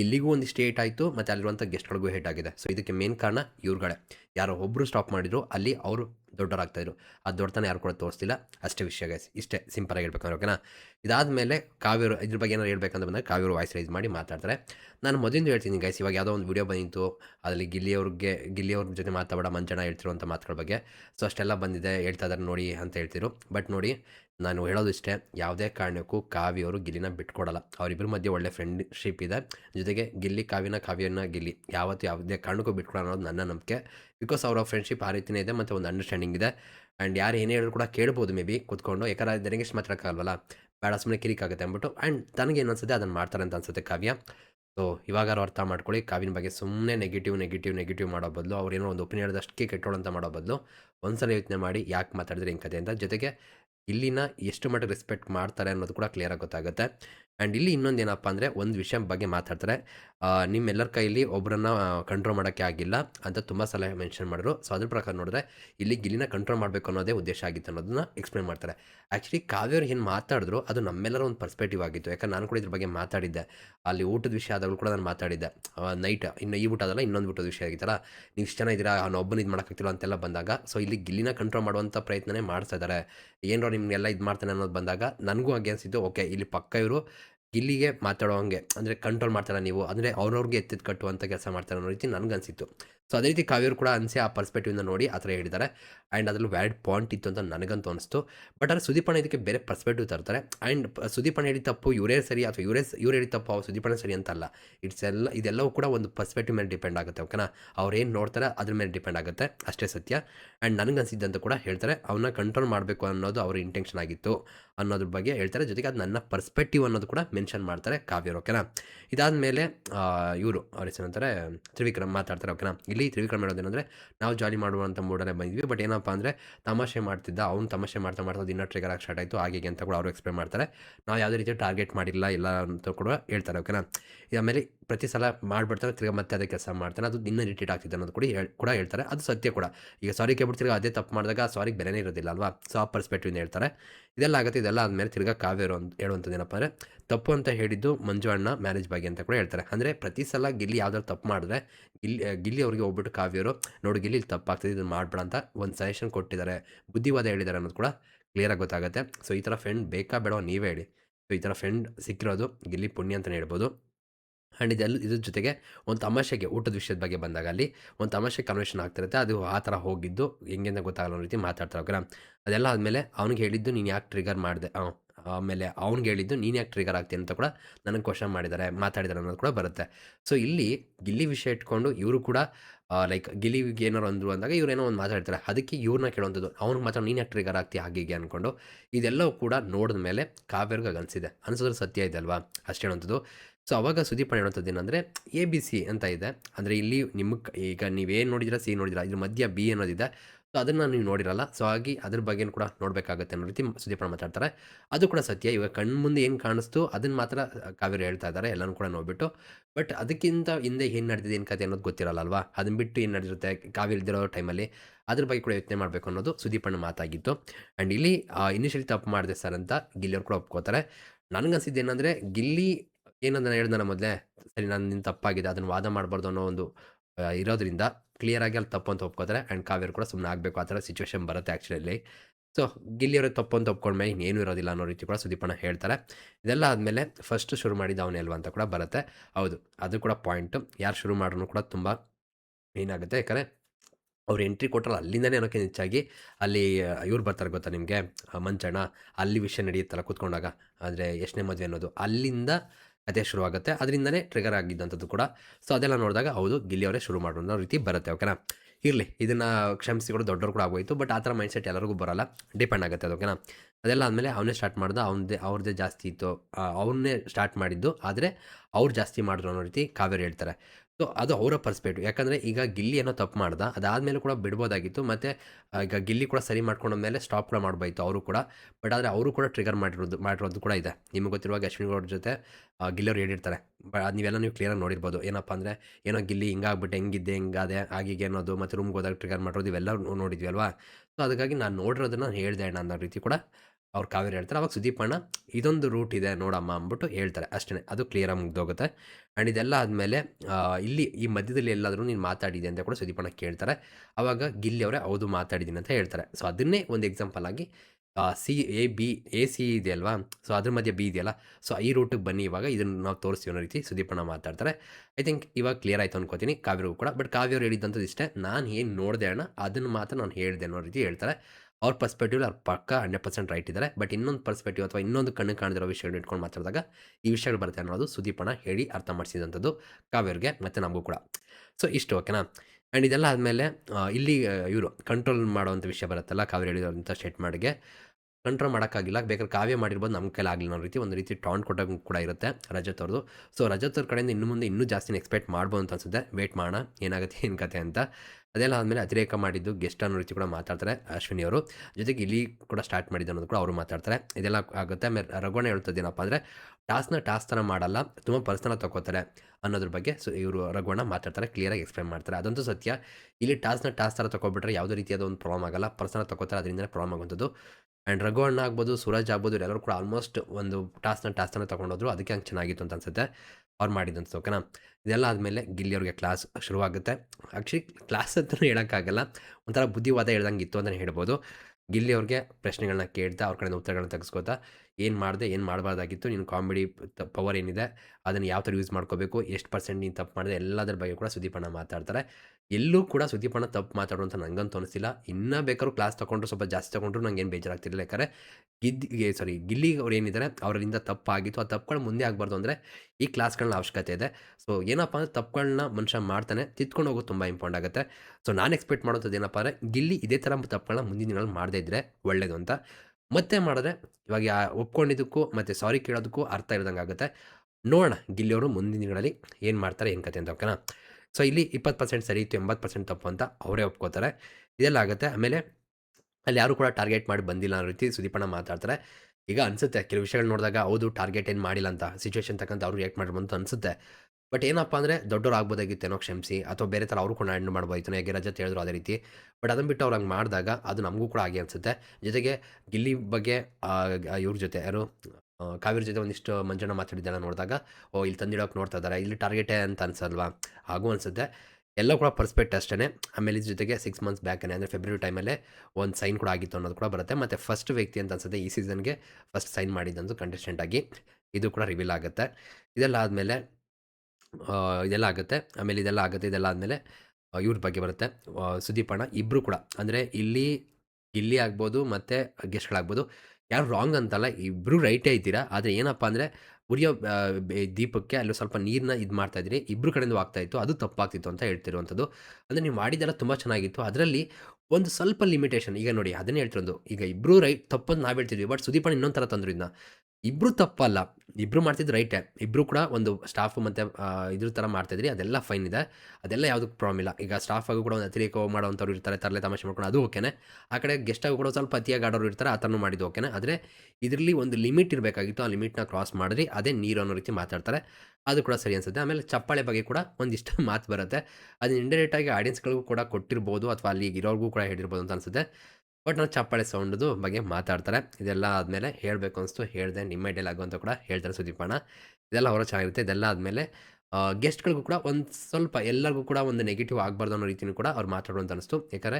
ಇಲ್ಲಿಗೂ ಒಂದಿಷ್ಟು ಏಟ್ ಆಯಿತು, ಮತ್ತು ಅಲ್ಲಿರುವಂಥ ಗೆಸ್ಟ್ಗಳಿಗೂ ಹೇಟ್ ಆಗಿದೆ. ಸೊ ಇದಕ್ಕೆ ಮೇನ್ ಕಾರಣ ಇವ್ರುಗಳೇ. ಯಾರೋ ಒಬ್ಬರು ಸ್ಟಾಪ್ ಮಾಡಿದ್ರು, ಅಲ್ಲಿ ಅವರು ದೊಡ್ಡವರಾಗ್ತಾಯಿದ್ರು ಆ ದೊಡ್ಡತನ ಯಾರು ಕೂಡ ತೋರಿಸ್ತಿಲ್ಲ. ಅಷ್ಟೇ ವಿಷಯ ಗೈಸ್ ಇಷ್ಟೇ. ಸಿಂಪಲ್ ಆಗಿರ್ಬೇಕಂದ್ರೆ ಓಕೆನಾ ಇದಾದಮೇಲೆ ಕಾವ್ಯರು ಇದ್ರ ಬಗ್ಗೆ ಏನಾರು ಹೇಳ್ಬೇಕಂತ ಬಂದಾಗ ಕಾವ್ಯರು ವಾಯ್ಸ್ ರೈಸ್ ಮಾಡಿ ಮಾತಾಡ್ತಾರೆ. ನಾನು ಮೊದಲಿಂದ ಹೇಳ್ತೀನಿ ಗೈಸ್ ಇವಾಗ ಯಾವುದೋ ಒಂದು ವಿಡಿಯೋ ಬಂದಿತ್ತು, ಅದರಲ್ಲಿ ಗಿಲ್ಲಿಯವ್ರಿಗೆ ಗಿಲ್ಲಿಯವ್ರ ಜೊತೆ ಮಾತಾಡ ಮಂಜಣ್ಣ ಹೇಳ್ತಿರುವಂಥ ಮಾತುಗಳ ಬಗ್ಗೆ. ಸೊ ಅಷ್ಟೆಲ್ಲ ಬಂದಿದೆ, ಹೇಳ್ತಾ ಇದ್ದಾರೆ ನೋಡಿ ಅಂತ ಹೇಳ್ತಿರು ಬಟ್ ನೋಡಿ, ನಾನು ಹೇಳೋದು ಇಷ್ಟೇ, ಯಾವುದೇ ಕಾರಣಕ್ಕೂ ಕಾವ್ಯವರು ಗಿಲ್ಲಿನ ಬಿಟ್ಕೊಡಲ್ಲ. ಅವರಿಬ್ಬರ ಮಧ್ಯೆ ಒಳ್ಳೆ ಫ್ರೆಂಡ್ಶಿಪ್ ಇದೆ. ಜೊತೆಗೆ ಗಿಲ್ಲಿ ಕಾವ್ಯನ ಕಾವ್ಯನ ಗಿಲ್ಲಿ, ಯಾವತ್ತು ಯಾವುದೇ ಕಾರಣಕ್ಕೂ ಬಿಟ್ಕೊಡೋಣ ಅನ್ನೋದು ನನ್ನ ನಂಬಿಕೆ. ಬಿಕಾಸ್ ಅವರ ಫ್ರೆಂಡ್ಶಿಪ್ ಆ ರೀತಿಯೇ ಇದೆ ಮತ್ತು ಒಂದು ಅಂಡರ್ಸ್ಟ್ಯಾಂಡಿಂಗ್ ಇದೆ. ಆ್ಯಂಡ್ ಯಾರು ಏನೇ ಹೇಳಿದ್ರು ಕೂಡ ಕೇಳ್ಬೋದು ಮೇ ಬಿ ಕೂತ್ಕೊಂಡು ಯಾಕಂದ್ರೆ ಮಾತ್ರ ಮಾತಾಡೋಕ್ಕಾಗಲ್ವಲ್ಲ ಬೇಡ ಸುಮ್ಮನೆ ಕಿರಿಕಾಗುತ್ತೆ ಅಂದ್ಬಿಟ್ಟು ಆ್ಯಂಡ್ ತನಗೇನು ಅನ್ಸುತ್ತೆ ಅದನ್ನು ಮಾಡ್ತಾರೆ ಅಂತ ಅನ್ಸುತ್ತೆ ಕಾವ್ಯ. ಸೊ, ಇವಾಗಾರು ಅರ್ಥ ಮಾಡ್ಕೊಳ್ಳಿ ಕಾವಿನ ಬಗ್ಗೆ ಸುಮ್ಮನೆ ನೆಗೆಟಿವ್ ನೆಗೆಟಿವ್ ನೆಗೆಟಿವ್ ಮಾಡೋ ಬದಲು ಅವ್ರೇನೋ ಒಂದು ಒಪಿನಿಯನ್ ಹೇಳಿದಷ್ಟಕ್ಕೆ ಕೆಟ್ಟೋಳಂತ ಮಾಡೋ ಬದಲು ಒಂದ್ಸಲ ಯೋಚನೆ ಮಾಡಿ ಯಾಕೆ ಮಾತಾಡಿದ್ರೆ ಹಿಂಗೆ ಕತೆ ಅಂತ ಜೊತೆಗೆ ಇಲ್ಲಿನ ಎಷ್ಟು ಮಟ್ಟಿಗೆ ರೆಸ್ಪೆಕ್ಟ್ ಮಾಡ್ತಾರೆ ಅನ್ನೋದು ಕೂಡ ಕ್ಲಿಯರಾಗಿ ಗೊತ್ತಾಗುತ್ತೆ. ಆ್ಯಂಡ್ ಇಲ್ಲಿ ಇನ್ನೊಂದು ಏನಪ್ಪ ಅಂದರೆ ಒಂದು ವಿಷಯ ಬಗ್ಗೆ ಮಾತಾಡ್ತಾರೆ. ನಿಮ್ಮೆಲ್ಲರ ಕೈಯಲ್ಲಿ ಒಬ್ಬರನ್ನ ಕಂಟ್ರೋಲ್ ಮಾಡೋಕ್ಕೆ ಆಗಿಲ್ಲ ಅಂತ ತುಂಬ ಸಲ ಮೆನ್ಷನ್ ಮಾಡಿದ್ರು. ಸೊ ಅದ್ರ ಪ್ರಕಾರ ನೋಡಿದ್ರೆ ಇಲ್ಲಿ ಗಿಲ್ಲಿನ ಕಂಟ್ರೋಲ್ ಮಾಡಬೇಕು ಅನ್ನೋದೇ ಉದ್ದೇಶ ಆಗಿತ್ತು ಅನ್ನೋದನ್ನ ಎಕ್ಸ್ಪ್ಲೈನ್ ಮಾಡ್ತಾರೆ. ಆ್ಯಕ್ಚುಲಿ ಕಾವ್ಯವ್ರು ಏನು ಮಾತಾಡಿದ್ರು ಅದು ನಮ್ಮೆಲ್ಲರ ಒಂದು ಪರ್ಸ್ಪೆಕ್ಟಿವ್ ಆಗಿತ್ತು. ಯಾಕಂದ್ರೆ ನಾನು ಕೂಡ ಇದ್ರ ಬಗ್ಗೆ ಮಾತಾಡಿದ್ದೆ. ಅಲ್ಲಿ ಊಟದ ವಿಷಯ ಆದಾಗಲೂ ಕೂಡ ನಾನು ಮಾತಾಡಿದ್ದೆ. ನೈಟ್ ಇನ್ನು ಈ ಊಟ ಅದಲ್ಲ, ಇನ್ನೊಂದು ಊಟದ ವಿಷಯ ಆಗಿತ್ತಲ್ಲ. ನೀವು ಇಷ್ಟು ಜನ ಇದ್ದೀರಾ, ಅವ್ನು ಒಬ್ಬನ ಇದು ಮಾಡೋಕ್ಕಾಗ್ತಿಲ್ಲ ಅಂತೆಲ್ಲ ಬಂದಾಗ ಸೊ ಇಲ್ಲಿ ಗಿಲ್ಲಿನ ಕಂಟ್ರೋಲ್ ಮಾಡುವಂಥ ಪ್ರಯತ್ನನೇ ಮಾಡ್ತಾ ಇದ್ದಾರೆ ಏನೋ ನಿಮಗೆಲ್ಲ ಇದು ಮಾಡ್ತಾನೆ ಅನ್ನೋದು ಬಂದಾಗ, ನನಗೂ ಹಾಗೆ ಅನಿಸಿದ್ದು ಓಕೆ ಇಲ್ಲಿ ಪಕ್ಕ ಇವರು ಗಿಲ್ಲಿಗೆ ಮಾತಾಡೋ ಹಂಗೆ, ಅಂದರೆ ಕಂಟ್ರೋಲ್ ಮಾಡ್ತಾರೆ ನೀವು? ಅಂದರೆ ಅವ್ರವ್ರಿಗೆ ಎತ್ತಿದ್ ಕಟ್ಟುವಂಥ ಕೆಲಸ ಮಾಡ್ತಾರೆ ಅನ್ನೋ ರೀತಿ ನನಗನ್ಸಿತ್ತು. ಸೊ ಅದೇ ರೀತಿ ಕಾವ್ಯರು ಕೂಡ ಅನಿಸಿ ಆ ಪರ್ಸ್ಪೆಕ್ಟಿವ್ನ ನೋಡಿ ಆ ಥರ ಹೇಳಿದ್ದಾರೆ. ಆ್ಯಂಡ್ ಅದರಲ್ಲಿ ವ್ಯಾಲಿಡ್ ಪಾಯಿಂಟ್ ಇತ್ತು ಅಂತ ನನಗಂತೂ ಅನಿಸ್ತು. ಬಟ್ ಆದರೆ ಸುದೀಪಣ್ಣ ಇದಕ್ಕೆ ಬೇರೆ ಪರ್ಸ್ಪೆಕ್ಟಿವ್ ತರ್ತಾರೆ. ಆ್ಯಂಡ್ ಸುದೀಪಣ್ಣ ಹೇಳಿದ ತಪ್ಪು ಇವರೇ ಸರಿ ಅಥವಾ ಇವರೇ ಇವ್ರು ಹೇಳಿದ ತಪ್ಪು ಅವ್ರು ಸುದೀಪಣ್ಣ ಸರಿ ಅಂತಲ್ಲ ಇಟ್ಸ್ ಎಲ್ಲ ಇದೆಲ್ಲವೂ ಕೂಡ ಒಂದು ಪರ್ಸ್ಪೆಕ್ಟಿವ್ ಮೇಲೆ ಡಿಪೆಂಡ್ ಆಗುತ್ತೆ, ಓಕೆನಾ? ಅವ್ರು ಏನು ನೋಡ್ತಾರೆ ಅದ್ರ ಮೇಲೆ ಡಿಪೆಂಡ್ ಆಗುತ್ತೆ. ಅಷ್ಟೇ ಸತ್ಯ. ಆ್ಯಂಡ್ ನನಗನ್ಸಿದ್ದಂತ ಕೂಡ ಹೇಳ್ತಾರೆ ಅವನ್ನ ಕಂಟ್ರೋಲ್ ಮಾಡಬೇಕು ಅನ್ನೋದು ಅವ್ರ ಇಂಟೆನ್ಷನ್ ಆಗಿತ್ತು ಅನ್ನೋದ್ರ ಬಗ್ಗೆ ಹೇಳ್ತಾರೆ. ಜೊತೆಗೆ ಅದು ನನ್ನ ಪರ್ಸ್ಪೆಕ್ಟಿವ್ ಅನ್ನೋದು ಕೂಡ ಮೆನ್ಷನ್ ಮಾಡ್ತಾರೆ ಕಾವ್ಯರು ಓಕೆನಾ? ಇದಾದ ಮೇಲೆ ಇವರು, ಅವ್ರ ಹೆಸರಂತಾರೆ ತ್ರಿವಿಕ್ರಮ್ ಮಾತಾಡ್ತಾರೆ, ಓಕೆನಾ? ಇಲ್ಲಿ ತ್ರಿವಿಕ್ರಮ್ ಹೇಳೋದೇನೆಂದರೆ ನಾವು ಜಾಲಿ ಮಾಡುವಂಥ ಮೂಡಲ್ಲೇ ಬಂದಿದ್ವಿ. ಬಟ್ ಏನಪ್ಪ ಅಂದರೆ, ತಮಾಷೆ ಮಾಡ್ತಿದ್ದ, ಅವ್ನು ತಮಾಷೆ ಮಾಡ್ತಾ ಮಾಡ್ತಾ ದಿನ ಟ್ರಿಗರ್ ಆಗಿ ಸ್ಟಾರ್ಟ್ ಆಯಿತು. ಹಾಗೆ ಅಂತ ಕೂಡ ಅವರು ಎಕ್ಸ್ಪ್ಲೇನ್ ಮಾಡ್ತಾರೆ. ನಾವು ಯಾವುದೇ ರೀತಿ ಟಾರ್ಗೆಟ್ ಮಾಡಿಲ್ಲ, ಇಲ್ಲ ಅಂತ ಕೂಡ ಹೇಳ್ತಾರೆ ಓಕೆನಾ ಆಮೇಲೆ ಪ್ರತಿ ಸಲ ಮಾಡಿಬಿಡ್ತಾರೆ, ತಿರ್ಗಿ ಮತ್ತೆ ಅದೇ ಕೆಲಸ ಮಾಡ್ತಾನೆ ಅದು ಇನ್ನೂ ರಿಟೀಟ್ ಆಗ್ತಿದೆ ಅನ್ನೋದು ಕೂಡ ಹೇಳಿ, ಕೂಡ ಹೇಳ್ತಾರೆ. ಅದು ಸತ್ಯ ಕೂಡ. ಈಗ ಸಾರಿ ಕೇಳ್ಬಿಟ್ಟು ಅದೇ ತಪ್ಪು ಮಾಡಿದಾಗ ಆ ಸಾರಿಗೆ ಬೆಲೆನೇ ಇರೋದಿಲ್ಲ ಅಲ್ವಾ? ಸೊ, ಆ ಪರ್ಸ್ಪೆಕ್ಟಿವ್ನ ಹೇಳ್ತಾರೆ. ಇದೆಲ್ಲ ಆಗುತ್ತೆ, ಇದೆಲ್ಲ ಆದಮೇಲೆ ತಿರ್ಗ ಕಾವ್ಯರು ಅಂತ ಹೇಳುವಂಥದ್ದು ಏನಪ್ಪ ಅಂದರೆ, ತಪ್ಪು ಅಂತ ಹೇಳಿದ್ದು ಮಂಜು ಅಣ್ಣ, ಮ್ಯಾರೇಜ್ ಬಗ್ಗೆ ಅಂತ ಕೂಡ ಹೇಳ್ತಾರೆ. ಅಂದರೆ ಪ್ರತಿ ಸಲ ಗಿಲ್ಲಿ ಯಾವ್ದಾದ್ರು ತಪ್ಪು ಮಾಡಿದ್ರೆ, ಗಿಲ್ಲಿ ಗಿಲ್ಲಿ ಅವರಿಗೆ ಹೋಗ್ಬಿಟ್ಟು ಕಾವ್ಯರು, ನೋಡಿ ಗಿಲ್ಲಿ, ಇಲ್ಲಿ ತಪ್ಪಾಗ್ತದೆ, ಇದನ್ನು ಮಾಡ್ಬೇಡ ಅಂತ ಒಂದು ಸಜೆಷನ್ ಕೊಟ್ಟಿದ್ದಾರೆ. ಬುದ್ಧಿವಾದ ಹೇಳಿದ್ದಾರೆ ಅನ್ನೋದು ಕೂಡ ಕ್ಲಿಯರಾಗಿ ಗೊತ್ತಾಗುತ್ತೆ. ಸೊ, ಈ ಥರ ಫ್ರೆಂಡ್ ಬೇಕಾ ಬೇಡ ನೀವೇ ಹೇಳಿ. ಸೊ, ಈ ಥರ ಫ್ರೆಂಡ್ ಸಿಕ್ಕಿರೋದು ಗಿಲ್ಲಿ ಪುಣ್ಯ ಅಂತಲೇ ಹೇಳ್ಬೋದು. ಆ್ಯಂಡ್ ಇದೆಲ್ಲ ಇದ್ರ ಜೊತೆಗೆ ಒಂದು ತಮಾಷೆಗೆ ಊಟದ ವಿಷಯದ ಬಗ್ಗೆ ಬಂದಾಗ ಅಲ್ಲಿ ಒಂದು ತಮಾಷೆ ಕನ್ವೆನ್ಷನ್ ಆಗ್ತಿರುತ್ತೆ. ಅದು ಆ ಥರ ಹೋಗಿದ್ದು, ಹೆಂಗೆ ಗೊತ್ತಾಗಲ್ಲ ರೀತಿ ಮಾತಾಡ್ತಾರೆ ಓಕೆನಾ ಅದೆಲ್ಲ ಆದಮೇಲೆ ಅವ್ನಿಗೆ ಹೇಳಿದ್ದು, ನೀನು ಯಾಕೆ ಟ್ರಿಗರ್ ಮಾಡಿದೆ ಆಮೇಲೆ ಅವ್ನಿಗೆ ಹೇಳಿದ್ದು, ನೀನು ಯಾಕೆ ಟ್ರಿಗರ್ ಆಗ್ತೀನಿ ಅಂತ ಕೂಡ ನನಗೆ ಕ್ವಶನ್ ಮಾಡಿದ್ದಾರೆ, ಮಾತಾಡಿದ್ದಾರೆ ಅನ್ನೋದು ಕೂಡ ಬರುತ್ತೆ. ಸೊ ಇಲ್ಲಿ ಗಿಲ್ಲಿ ವಿಷಯ ಇಟ್ಕೊಂಡು ಇವರು ಕೂಡ ಲೈಕ್ ಗಿಲ್ಲಿಗೆ ಏನಾರು ಅಂದರು ಅಂದಾಗ ಇವರೇನೋ ಒಂದು ಮಾತಾಡ್ತಾರೆ. ಅದಕ್ಕೆ ಇವ್ರನ್ನ ಕೇಳುವಂಥದ್ದು ಅವ್ನಿಗೆ ಮಾತ್ರ ನೀನು ಯಾಕೆ ಟ್ರಿಗರ್ ಆಗ್ತಿ ಹಾಗೆ ಅಂದ್ಕೊಂಡು ಇದೆಲ್ಲವೂ ಕೂಡ ನೋಡಿದ ಮೇಲೆ ಕಾವ್ಯರ್ಗೆ ಅನಿಸಿದೆ. ಅನಿಸಿದ್ರೆ ಸತ್ಯ ಇದೆ ಅಲ್ವಾ? ಅಷ್ಟೇ ಹೇಳುವಂಥದ್ದು. ಸೊ ಅವಾಗ ಸುದೀಪ್ ಹೇಳುವಂಥದ್ದು ಏನಂದರೆ ಎ ಬಿ ಸಿ ಅಂತ ಇದೆ. ಅಂದರೆ ಇಲ್ಲಿ ನಿಮಗೆ ಈಗ ನೀವೇನು ನೋಡಿದಿರ ಸಿ ನೋಡಿದಿರ ಇದ್ರ ಮಧ್ಯ ಬಿ ಅನ್ನೋದಿದೆ. ಸೊ ಅದನ್ನು ನೀವು ನೋಡಿರಲ್ಲ. ಸೊ ಹಾಗೆ ಅದ್ರ ಬಗ್ಗೆ ಕೂಡ ನೋಡಬೇಕಾಗುತ್ತೆ ಅನ್ನೋ ರೀತಿ ಸುದೀಪಣ್ಣ ಮಾತಾಡ್ತಾರೆ. ಅದು ಕೂಡ ಸತ್ಯ. ಇವಾಗ ಕಣ್ಣು ಮುಂದೆ ಏನು ಕಾಣಿಸ್ತು ಅದನ್ನು ಮಾತ್ರ ಕಾವೇರಿ ಹೇಳ್ತಾ ಇದ್ದಾರೆ. ಎಲ್ಲನೂ ಕೂಡ ನೋಡ್ಬಿಟ್ಟು. ಬಟ್ ಅದಕ್ಕಿಂತ ಹಿಂದೆ ಏನು ನಡೆದಿದೆ, ಏನು ಕತೆ ಅನ್ನೋದು ಗೊತ್ತಿರಲ್ಲ ಅಲ್ವಾ ಅದನ್ನ ಬಿಟ್ಟು ಏನು ನಡೆದಿರುತ್ತೆ, ಕಾವೇರಿ ಇದ್ದಿರೋ ಟೈಮಲ್ಲಿ ಅದ್ರ ಬಗ್ಗೆ ಕೂಡ ಯೋಚನೆ ಮಾಡಬೇಕು ಅನ್ನೋದು ಸುದೀಪಣ್ಣ ಮಾತಾಗಿತ್ತು. ಆ್ಯಂಡ್ ಇಲ್ಲಿ ಇನಿಷಿಯಲಿ ತಪ್ಪು ಮಾಡಿದೆ ಸರ್ ಅಂತ ಗಿಲ್ಲಿಯವ್ರು ಕೂಡ ಒಪ್ಕೋತಾರೆ. ನನಗನ್ಸಿದ್ದು ಏನಂದರೆ, ಗಿಲ್ಲಿ ಏನಂತ ನಾನು ಹೇಳ್ದೆನಲ್ಲ ಮೊದಲೇ, ಸರಿ ನಾನು ನಿನ್ನ ತಪ್ಪಾಗಿದೆ, ಅದನ್ನು ವಾದ ಮಾಡಬಾರ್ದು ಅನ್ನೋ ಒಂದು ಇರೋದ್ರಿಂದ ಕ್ಲಿಯರಾಗಿ ಅಲ್ಲಿ ತಪ್ಪು ಅಂತ ಒಪ್ಕೋತಾರೆ ಆ್ಯಂಡ್ ಕಾವ್ಯರು ಕೂಡ ಸುಮ್ಮನೆ ಆಗಬೇಕು ಆ ಥರ ಸಿಚುವೇಶನ್ ಬರುತ್ತೆ ಆ್ಯಕ್ಚುಲಿ ಸೊ ಗಿಲ್ಲಿಯವರೇ ತಪ್ಪು ಅಂತ ಒಪ್ಕೊಂಡ್ಮೇಲೆ ಇನ್ನೇನು ಇರೋದಿಲ್ಲ ಅನ್ನೋ ರೀತಿ ಕೂಡ ಸುದೀಪಣ್ಣ ಹೇಳ್ತಾರೆ. ಇದೆಲ್ಲ ಆದಮೇಲೆ ಫಸ್ಟ್ ಶುರು ಮಾಡಿದ ಅವನೇ ಅಲ್ವಾ ಅಂತ ಕೂಡ ಬರುತ್ತೆ. ಹೌದು, ಅದು ಕೂಡ ಪಾಯಿಂಟು ಯಾರು ಶುರು ಮಾಡೋನು ಕೂಡ ತುಂಬ ಏನಾಗುತ್ತೆ, ಯಾಕಂದರೆ ಅವ್ರು ಎಂಟ್ರಿ ಕೊಟ್ಟರೆ ಅಲ್ಲಿಂದನೇ ಅನ್ನೋಕ್ಕೆ ಹೆಚ್ಚಾಗಿ ಅಲ್ಲಿ ಇವ್ರು ಬರ್ತಾರೆ ಗೊತ್ತಾ ನಿಮಗೆ ಮಂಚಣ್ಣ, ಅಲ್ಲಿ ವಿಷಯ ನಡೆಯುತ್ತಲ್ಲ ಕೂತ್ಕೊಂಡಾಗ, ಆದರೆ ಎಷ್ಟನೇ ಮದುವೆ ಅನ್ನೋದು, ಅಲ್ಲಿಂದ ಕತೆ ಶುರುವಾಗುತ್ತೆ. ಅದರಿಂದನೇ ಟ್ರಿಗರ್ ಆಗಿದ್ದಂಥದ್ದು ಕೂಡ. ಸೊ ಅದೆಲ್ಲ ನೋಡಿದಾಗ ಹೌದು ಗಿಲ್ಲಿ ಅವರೇ ಶುರು ಮಾಡೋ ರೀತಿ ಬರುತ್ತೆ ಓಕೆನಾ ಇರಲಿ, ಇದನ್ನು ಕ್ಷಮಿಸಿಗಳು ದೊಡ್ಡವ್ರು ಕೂಡ ಆಗೋಯಿತು ಬಟ್ ಆ ಥರ ಮೈಂಡ್ಸೆಟ್ ಎಲ್ಲರಿಗೂ ಬರೋಲ್ಲ. ಡಿಪೆಂಡ್ ಆಗುತ್ತೆ ಅದು ಓಕೆನಾ ಅದೆಲ್ಲ ಆದಮೇಲೆ ಅವನೇ ಸ್ಟಾರ್ಟ್ ಮಾಡಿದ, ಅವನದೇ ಅವ್ರದ್ದೇ ಜಾಸ್ತಿ ಇತ್ತು. ಅವನ್ನೇ ಸ್ಟಾರ್ಟ್ ಮಾಡಿದ್ದು, ಆದರೆ ಅವ್ರು ಜಾಸ್ತಿ ಮಾಡಿದ್ರು ಅನ್ನೋ ರೀತಿ ಕಾವೇರಿ ಹೇಳ್ತಾರೆ. ಸೊ, ಅದು ಅವರ ಪರ್ಸ್ಪೆಕ್ಟಿವ್. ಯಾಕಂದರೆ ಈಗ ಗಿಲ್ಲಿ ಏನೋ ತಪ್ಪು ಮಾಡ್ದ, ಅದಾದಮೇಲೆ ಕೂಡ ಬಿಡ್ಬೋದಾಗಿತ್ತು. ಮತ್ತು ಈಗ ಗಿಲ್ಲಿ ಕೂಡ ಸರಿ ಮಾಡ್ಕೊಂಡ ಮೇಲೆ ಸ್ಟಾಪ್ ಕೂಡ ಮಾಡ್ಬೋಯಿತ್ತು ಅವರು ಕೂಡ. ಬಟ್ ಆದರೆ ಅವರು ಕೂಡ ಟ್ರಿಗರ್ ಮಾಡಿರೋದು ಮಾಡಿರೋದು ಕೂಡ ಇದೆ. ನಿಮಗೆ ಗೊತ್ತಿರುವಾಗ ಅಶ್ವಿನ್ ಗೌಡ್ರ ಜೊತೆ ಗಿಲ್ಲಿಯವ್ರು ಹೇಳಿರ್ತಾರೆ. ಬಟ್ ಅದು ನೀವೆಲ್ಲ ನೀವು ಕ್ಲಿಯರಾಗಿ ನೋಡಿರ್ಬೋದು. ಏನಪ್ಪ ಅಂದರೆ, ಏನೋ ಗಿಲ್ಲಿ ಹಿಂಗಾಗ್ಬಿಟ್ಟು ಹೆಂಗಿದ್ದೆ, ಹಿಂಗಾದೆ ಆಗೀಗೆ ಅನ್ನೋದು ಮತ್ತು ರೂಮ್ಗೆ ಹೋದಾಗ ಟ್ರಿಗರ್ ಮಾಡಿರೋದು ಇವೆಲ್ಲ ನೋಡಿದ್ವಿ ಅಲ್ವಾ? ಸೊ, ಅದಕ್ಕಾಗಿ ನಾನು ನೋಡಿರೋದನ್ನ ಹೇಳಿದೆ ಅನ್ನೋ ರೀತಿ ಕೂಡ. ಅವ್ರು ಕಾವೇರಿ ಹೇಳ್ತಾರೆ. ಅವಾಗ ಸುದೀಪ್ ಅಣ್ಣ, ಇದೊಂದು ರೂಟ್ ಇದೆ ನೋಡಮ್ಮ ಅಂದ್ಬಿಟ್ಟು ಹೇಳ್ತಾರೆ. ಅಷ್ಟೇ ಅದು ಕ್ಲಿಯರಾಗಿ ಮುಗ್ದೋಗುತ್ತೆ. ಆ್ಯಂಡ್ ಇದೆಲ್ಲ ಆದಮೇಲೆ ಇಲ್ಲಿ ಈ ಮಧ್ಯದಲ್ಲಿ ಎಲ್ಲಾದರೂ ನೀನು ಮಾತಾಡಿದೆ ಅಂತ ಕೂಡ ಸುದೀಪ್ ಅಣ್ಣ ಕೇಳ್ತಾರೆ. ಆವಾಗ ಗಿಲ್ಲಿ ಅವರೇ, ಹೌದು, ಮಾತಾಡಿದ್ದೀನಿ ಅಂತ ಹೇಳ್ತಾರೆ. ಸೊ ಅದನ್ನೇ ಒಂದು ಎಕ್ಸಾಂಪಲ್ ಆಗಿ C A B A C ಇದೆ ಅಲ್ವಾ? ಸೊ ಅದ್ರ ಮಧ್ಯೆ ಬಿ ಇದೆಯಲ್ಲ? ಸೊ ಈ ರೂಟಿಗೆ ಬನ್ನಿ, ಇವಾಗ ಇದನ್ನು ನಾವು ತೋರಿಸ್ತೀವಿ ಅನ್ನೋ ರೀತಿ ಸುದೀಪಣ್ಣ ಮಾತಾಡ್ತಾರೆ. ಐ ಥಿಂಕ್ ಇವಾಗ ಕ್ಲಿಯರ್ ಆಯಿತು ಅನ್ಕೋತೀನಿ ಕಾವ್ಯರಿಗೂ ಕೂಡ. ಬಟ್ ಕಾವ್ಯವ್ರು ಹೇಳಿದ್ದಂಥದ್ದು ಇಷ್ಟೇ. ನಾನು ಏನು ನೋಡಿದೆ ಅಣ್ಣ, ಅದನ್ನು ಮಾತ್ರ ನಾನು ಹೇಳಿದೆ ಅನ್ನೋ ರೀತಿ ಹೇಳ್ತಾರೆ. ಅವ್ರ ಪರ್ಸ್ಪೆಕ್ಟಿವ್ ಅವ್ರ ಪಕ್ಕ ಹಂಡ್ರೆಡ್ ಪರ್ಸೆಂಟ್ ರೈಟ್ ಇದ್ದಾರೆ ಬಟ್ ಇನ್ನೊಂದು ಪರ್ಸ್ಪೆಕ್ಟಿವ್ ಅಥವಾ ಇನ್ನೊಂದು ಕಣ್ಣು ಕಾಣದಿರೋ ವಿಷಯಗಳನ್ನ ಇಟ್ಕೊಂಡು ಮಾತಾಡಿದಾಗ ಈ ವಿಷಯಗಳು ಬರುತ್ತೆ ಅನ್ನೋದು ಸುದೀಪಣ್ಣ ಹೇಳಿ ಅರ್ಥ ಮಾಡಿಸಿದಂಥದ್ದು ಕಾವ್ಯರಿಗೆ ಮತ್ತು ನಮಗೂ ಕೂಡ. ಸೊ ಇಷ್ಟು ಓಕೆನಾ ಆ್ಯಂಡ್ ಇದೆಲ್ಲ ಆದಮೇಲೆ ಇಲ್ಲಿ ಇವರು ಕಂಟ್ರೋಲ್ ಮಾಡುವಂಥ ವಿಷಯ ಬರುತ್ತಲ್ಲ ಕಾವೇರಿ ಹೇಳಿರೋಂಥ ಸ್ಟೇಟ್ ಮಾಡಿಗೆ ಕಂಟ್ರೋಲ್ ಮಾಡೋಕ್ಕಾಗಿಲ್ಲ. ಬೇಕಾದ್ರೆ ಕಾವ್ಯ ಮಾಡಿರ್ಬೋದು, ನಮ್ಮ ಕೈಲಿ ಆಗಲಿಲ್ಲ ಅನ್ನೋ ರೀತಿ ಒಂದು ರೀತಿ ಟಾನ್ ಕೊಟ್ಟಾಗ ಕೂಡ ಇರುತ್ತೆ ರಜತ್ ಅವ್ರದ್ದು ಸೊ ರಜತ್ ಅವ್ರ ಕಡೆಯಿಂದ ಇನ್ನು ಮುಂದೆ ಇನ್ನೂ ಜಾಸ್ತಿ ಎಕ್ಸ್ಪೆಕ್ಟ್ ಮಾಡ್ಬೋದು ಅಂತ ಅನ್ಸುತ್ತೆ. ವೇಟ್ ಮಾಡೋಣ, ಏನಾಗುತ್ತೆ, ಏನು ಕತೆ ಅಂತ. ಅದೆಲ್ಲ ಆದಮೇಲೆ ಅತಿರೇಕ ಮಾಡಿದ್ದು ಗೆಸ್ಟ್ ಅನ್ನೋ ರೀತಿ ಕೂಡ ಮಾತಾಡ್ತಾರೆ ಅಶ್ವಿನಿ ಅವರು. ಜೊತೆಗೆ ಇಲ್ಲಿ ಕೂಡ ಸ್ಟಾರ್ಟ್ ಮಾಡಿದ್ದು ಅನ್ನೋದು ಕೂಡ ಅವರು ಮಾತಾಡ್ತಾರೆ. ಇದೆಲ್ಲ ಆಗುತ್ತೆ. ಆಮೇಲೆ ರಘುಣ ಹೇಳ್ತದೆ ಏನಪ್ಪ ಅಂದರೆ ಟಾಸ್ನ ಟಾಸ್ ಥರ ಮಾಡಲ್ಲ, ತುಂಬ ಪರ್ಸನಲ್ ತಗೋತಾರೆ ಅನ್ನೋದ್ರ ಬಗ್ಗೆ. ಸೊ ಇವರು ರಘುವಣ ಮಾತಾಡ್ತಾರೆ ಕ್ಲಿಯರಾಗಿ ಎಕ್ಸ್ಪ್ಲೈನ್ ಮಾಡ್ತಾರೆ. ಅದಂತೂ ಸತ್ಯ. ಇಲ್ಲಿ ಟಾಸ್ನ ಟಾಸ್ ಥರ ತಗೊಬಿಟ್ರೆ ಯಾವುದೇ ರೀತಿಯಾದ ಒಂದು ಪ್ರಾಬ್ಲಮ್ ಆಗಲ್ಲ. ಪರ್ಸನಲ್ ತಗೋತಾರೆ ಅದರಿಂದ ಪ್ರಾಬ್ಲಮ್ ಆಗುವಂಥದ್ದು. ಆ್ಯಂಡ್ ರಘು ಅಣ್ಣ ಆಗ್ಬೋದು, ಸೂರಜ್ ಆಗ್ಬೋದು ಎಲ್ಲರೂ ಕೂಡ ಆಲ್ಮೋಸ್ಟ್ ಒಂದು ಟಾಸ್ನ ಟಾಸ್ನ ತೊಗೊಂಡೋದ್ರು. ಅದಕ್ಕೆ ಹಂಗೆ ಚೆನ್ನಾಗಿತ್ತು ಅಂತ ಅನ್ಸುತ್ತೆ. ಅವ್ರು ಮಾಡಿದಂಥ ಓಕೆನಾ ಇದೆಲ್ಲ ಆದಮೇಲೆ ಗಿಲ್ಲಿ ಅವ್ರಿಗೆ ಕ್ಲಾಸ್ ಶುರುವಾಗುತ್ತೆ. ಆ್ಯಕ್ಚುಲಿ ಕ್ಲಾಸ್ ಅಂತಲೂ ಹೇಳೋಕ್ಕಾಗಲ್ಲ. ಒಂಥರ ಬುದ್ಧಿವಾದ ಹೇಳ್ದಂಗೆ ಇತ್ತು ಅಂತಲೇ ಹೇಳ್ಬೋದು. ಗಿಲ್ಲಿ ಅವ್ರಿಗೆ ಪ್ರಶ್ನೆಗಳನ್ನ ಕೇಳ್ತಾ ಅವ್ರ ಕಡೆಯಿಂದ ಉತ್ತರಗಳನ್ನ ತೆಗೆಸ್ಕೋತಾ, ಏನು ಮಾಡಿದೆ, ಏನು ಮಾಡಬಾರ್ದಾಗಿತ್ತು, ನೀನು ಕಾಮಿಡಿ ಪವರ್ ಏನಿದೆ, ಅದನ್ನು ಯಾವ ಥರ ಯೂಸ್ ಮಾಡ್ಕೋಬೇಕು, ಎಷ್ಟು ಪರ್ಸೆಂಟ್ ನೀನು ತಪ್ಪು ಮಾಡಿದೆ, ಎಲ್ಲದರ ಬಗ್ಗೆ ಕೂಡ ಸುದೀಪಣ್ಣ ಮಾತಾಡ್ತಾರೆ. ಎಲ್ಲೂ ಕೂಡ ಸುದೀಪಣ್ಣ ತಪ್ಪು ಮಾತಾಡೋ ಅಂತ ನಂಗಂತೂ ಅನಿಸಿಲ್ಲ ಇನ್ನೂ ಬೇಕಾದ್ರೂ ಕ್ಲಾಸ್ ತೊಗೊಂಡ್ರು ಸ್ವಲ್ಪ ಜಾಸ್ತಿ ತೊಗೊಂಡ್ರು ನಂಗೆ ಏನು ಬೇಜಾರಾಗ್ತಿರಲಿಲ್ಲ. ಯಾಕಂದರೆ ಗಿದ್ದಿಗೆ ಸಾರಿ ಗಿಲ್ಲಿ ಅವ್ರು ಏನಿದ್ದಾರೆ ಅವರಿಂದ ತಪ್ಪಾಗಿತ್ತು. ಆ ತಪ್ಪುಗಳು ಮುಂದೆ ಆಗಬಾರ್ದು ಅಂದರೆ ಈ ಕ್ಲಾಸ್ಗಳನ್ನ ಅವಶ್ಯಕತೆ ಇದೆ. ಸೊ ಏನಪ್ಪ ಅಂದರೆ ತಪ್ಪುಗಳನ್ನ ಮನುಷ್ಯ ಮಾಡ್ತಾನೆ ತಿತ್ಕೊಂಡು ಹೋಗೋದು ತುಂಬ ಇಂಪಾರ್ಟೆಂಟ್ ಆಗುತ್ತೆ. ಸೊ ನಾನು ಎಕ್ಸ್ಪೆಕ್ಟ್ ಮಾಡೋಂಥದ್ದು ಏನಪ್ಪ ಅಂದರೆ ಗಿಲ್ಲಿ ಇದೇ ಥರ ತಪ್ಪುಗಳನ್ನ ಮುಂದಿನ ದಿನಗಳಲ್ಲಿ ಮಾಡದೇ ಇದ್ದರೆ ಒಳ್ಳೇದು ಅಂತ. ಮತ್ತೆ ಮಾಡಿದ್ರೆ ಇವಾಗ ಒಪ್ಕೊಂಡಿದ್ದಕ್ಕೂ ಮತ್ತು ಸಾರಿ ಕೇಳೋದಕ್ಕೂ ಅರ್ಥ ಇರೋದಂಗೆ ಆಗುತ್ತೆ ನೋಡೋಣ ಗಿಲ್ಲಿಯವರು ಮುಂದಿನ ದಿನಗಳಲ್ಲಿ ಏನು ಮಾಡ್ತಾರೆ, ಏನು ಕತೆ ಅಂತ ಓಕೆನಾ ಸೊ, ಇಲ್ಲಿ ಇಪ್ಪತ್ತು ಪರ್ಸೆಂಟ್ ಸರಿ ಇತ್ತು, ಎಂಬತ್ತು ಪರ್ಸೆಂಟ್ ತಪ್ಪು ಅಂತ ಅವರೇ ಒಪ್ಕೋತಾರೆ. ಇದೆಲ್ಲ ಆಗುತ್ತೆ. ಆಮೇಲೆ ಅಲ್ಲಿ ಯಾರು ಕೂಡ ಟಾರ್ಗೆಟ್ ಮಾಡಿ ಬಂದಿಲ್ಲ ಅನ್ನೋ ರೀತಿ ಸುದೀಪಣ್ಣ ಮಾತಾಡ್ತಾರೆ. ಈಗ ಅನಿಸುತ್ತೆ, ಕೆಲವು ವಿಷಯಗಳು ನೋಡಿದಾಗ ಹೌದು, ಟಾರ್ಗೆಟ್ ಏನು ಮಾಡಿಲ್ಲ ಅಂತ ಸಿಚುವೇಶನ್ ತಕ್ಕಂತ ಅವ್ರು ರಿಯಾಕ್ಟ್ ಅಂತ ಅನಿಸುತ್ತೆ. ಬಟ್ ಏನಪ್ಪ ಅಂದರೆ ದೊಡ್ಡವ್ರು ಆಗ್ಬೋದಾಗಿತ್ತೇನೋ ಕ್ಷಮಿಸಿ, ಅಥವಾ ಬೇರೆ ಥರ ಅವರು ಕೂಡ ಹ್ಯಾಂಡ್ ಮಾಡ್ಬೋದಿತ್ತು ಹೇಗೆ ರಜೆ ಹೇಳಿದ್ರು ಅದೇ ರೀತಿ. ಬಟ್ ಅದನ್ನು ಬಿಟ್ಟು ಅವ್ರು ಹಂಗೆ ಮಾಡಿದಾಗ ಅದು ನಮಗೂ ಕೂಡ ಆಗಿ ಅನಿಸುತ್ತೆ. ಜೊತೆಗೆ ಗಿಲ್ಲಿ ಬಗ್ಗೆ ಇವ್ರ ಜೊತೆ ಯಾರು? ಕಾವೇರಿ ಜೊತೆ ಒಂದಿಷ್ಟು ಮಂಜಣ್ಣ ಮಾತಾಡಿದ್ದೆಲ್ಲ ನೋಡಿದಾಗ, ಓ, ಇಲ್ಲಿ ತಂದಿಡೋಕೆ ನೋಡ್ತಾ ಇದ್ದಾರೆ, ಇಲ್ಲಿ ಟಾರ್ಗೆಟೇ ಅಂತ ಅನ್ಸಲ್ವಾ? ಹಾಗೂ ಅನಿಸುತ್ತೆ. ಎಲ್ಲ ಕೂಡ ಪರ್ಸ್ಪೆಕ್ಟ್ ಅಷ್ಟೇ ಆಮೇಲೆ ಇದ್ರ ಜೊತೆಗೆ ಸಿಕ್ಸ್ ಮಂತ್ಸ್ ಬ್ಯಾಕೇ ಅಂದರೆ ಫೆಬ್ರವರಿ ಟೈಮಲ್ಲೇ ಒಂದು ಸೈನ್ ಕೂಡ ಆಗಿತ್ತು ಅನ್ನೋದು ಕೂಡ ಬರುತ್ತೆ. ಮತ್ತು ಫಸ್ಟ್ ವ್ಯಕ್ತಿ ಅಂತ ಅನ್ಸುತ್ತೆ ಈ ಸೀಸನ್ಗೆ ಫಸ್ಟ್ ಸೈನ್ ಮಾಡಿದ್ದಂದು ಕಂಟೆಸ್ಟೆಂಟ್ ಆಗಿ ಇದು ಕೂಡ ರಿವೀಲ್ ಆಗುತ್ತೆ. ಇದೆಲ್ಲ ಆದಮೇಲೆ ಇದೆಲ್ಲ ಆಗುತ್ತೆ. ಆಮೇಲೆ ಇದೆಲ್ಲ ಆಗುತ್ತೆ, ಇದೆಲ್ಲ ಆದಮೇಲೆ ಇವ್ರ ಬಗ್ಗೆ ಬರುತ್ತೆ. ಸುದೀಪ್ ಅಣ್ಣ ಇಬ್ಬರು ಕೂಡ. ಅಂದರೆ ಇಲ್ಲಿ ಇಲ್ಲಿ ಆಗ್ಬೋದು, ಮತ್ತು ಗೆಸ್ಟ್ಗಳಾಗ್ಬೋದು ಯಾರು ರಾಂಗ್ ಅಂತಲ್ಲ ಇಬ್ಬರು ರೈಟೇ ಇದ್ದೀರಾ? ಆದರೆ ಏನಪ್ಪ ಅಂದರೆ, ಉರಿಯೋ ದೀಪಕ್ಕೆ ಅಲ್ಲಿ ಸ್ವಲ್ಪ ನೀರನ್ನ ಇದು ಮಾಡ್ತಾ ಇದ್ರಿ ಇಬ್ಬರು ಕಡೆಯಿಂದ ಆಗ್ತಾಯಿತ್ತು ಅದು ತಪ್ಪಾಗ್ತಿತ್ತು ಅಂತ ಹೇಳ್ತಿರುವಂಥದ್ದು. ಅಂದರೆ ನೀವು ಮಾಡಿದ್ದೆಲ್ಲ ತುಂಬ ಚೆನ್ನಾಗಿತ್ತು. ಅದರಲ್ಲಿ ಒಂದು ಸ್ವಲ್ಪ ಲಿಮಿಟೇಷನ್ ಈಗ ನೋಡಿ, ಅದನ್ನೇ ಹೇಳ್ತಿರೋದು. ಈಗ ಇಬ್ಬರು ರೈಟ್ ತಪ್ಪಂದು ನಾವು ಹೇಳ್ತಿದ್ವಿ ಬಟ್ ಸುದೀಪಣ್ಣ ಇನ್ನೊಂದು ಥರ ತಂದ್ರು ಇದನ್ನ ಇಬ್ಬರು ತಪ್ಪಲ್ಲ. ಇಬ್ಬರು ಮಾಡ್ತಿದ್ದು ರೈಟೇ ಇಬ್ಬರು ಕೂಡ ಒಂದು ಸ್ಟಾಫ್ ಮತ್ತು ಇದ್ರ ಥರ ಮಾಡ್ತಾಯಿದ್ರಿ ಅದೆಲ್ಲ ಫೈನ್ ಇದೆ. ಅದೆಲ್ಲ ಯಾವುದಕ್ಕೆ ಪ್ರಾಬ್ಲಮ್ ಇಲ್ಲ. ಈಗ ಸ್ಟಾಫ್ ಆಗೂ ಕೂಡ ಒಂದು ಅತಿರೇಕ ಮಾಡೋವಂಥವ್ರು ಇರ್ತಾರೆ. ತರಲೆ ತಮಾಷೆ ಮಾಡ್ಕೊಂಡು ಅದು ಓಕೆನೆ ಆ ಕಡೆ ಗೆಸ್ಟ್ ಆಗಿ ಕೂಡ ಸ್ವಲ್ಪ ಅತಿಯಾಗಿ ಆಡೋರು ಇರ್ತಾರೆ. ಆ ಥರನೂ ಮಾಡಿದ್ದು ಓಕೆನೆ ಆದರೆ ಇದರಲ್ಲಿ ಒಂದು ಲಿಮಿಟ್ ಇರಬೇಕಾಗಿತ್ತು. ಆ ಲಿಮಿಟ್ನ ಕ್ರಾಸ್ ಮಾಡಿದ್ರಿ ಅದೇ ನೀರು ಅನ್ನೋ ರೀತಿ ಮಾತಾಡ್ತಾರೆ. ಅದು ಕೂಡ ಸರಿ ಅನ್ಸುತ್ತೆ. ಆಮೇಲೆ ಚಪ್ಪಾಳೆ ಬಗ್ಗೆ ಕೂಡ ಒಂದಿಷ್ಟು ಮಾತು ಬರುತ್ತೆ. ಅದು ಇಂಡೈರೆಕ್ಟಾಗಿ ಆಡಿಯನ್ಸ್ಗಳಿಗೂ ಕೂಡ ಕೊಟ್ಟಿರ್ಬೋದು ಅಥವಾ ಅಲ್ಲಿ ಇರೋರ್ಗೂ ಕೂಡ ಹೇಳಿರ್ಬೋದು ಅಂತ ಅನ್ಸುತ್ತೆ. ಬಟ್ ನಾನು ಚಪ್ಪಾಳೆ ಸೌಂಡ್ದು ಬಗ್ಗೆ ಮಾತಾಡ್ತಾರೆ. ಇದೆಲ್ಲ ಆದಮೇಲೆ ಹೇಳಬೇಕು ಅನಿಸ್ತು. ಹೇಳಿದೆ, ನಿಮ್ಮ ಡೈಲಾಗು ಅಂತ ಕೂಡ ಹೇಳ್ತಾರೆ ಸುದೀಪಣ್ಣ. ಇದೆಲ್ಲ ಹೊರ ಚೆನ್ನಾಗಿರುತ್ತೆ. ಇದೆಲ್ಲ ಆದಮೇಲೆ ಗೆಸ್ಟ್ಗಳಿಗೂ ಕೂಡ ಒಂದು ಸ್ವಲ್ಪ ಎಲ್ಲರಿಗೂ ಕೂಡ ಒಂದು ನೆಗೆಟಿವ್ ಆಗಬಾರ್ದು ಅನ್ನೋ ರೀತಿಯೂ ಕೂಡ ಅವ್ರು ಮಾತಾಡುವಂತ ಅನಿಸ್ತು. ಯಾಕಂದರೆ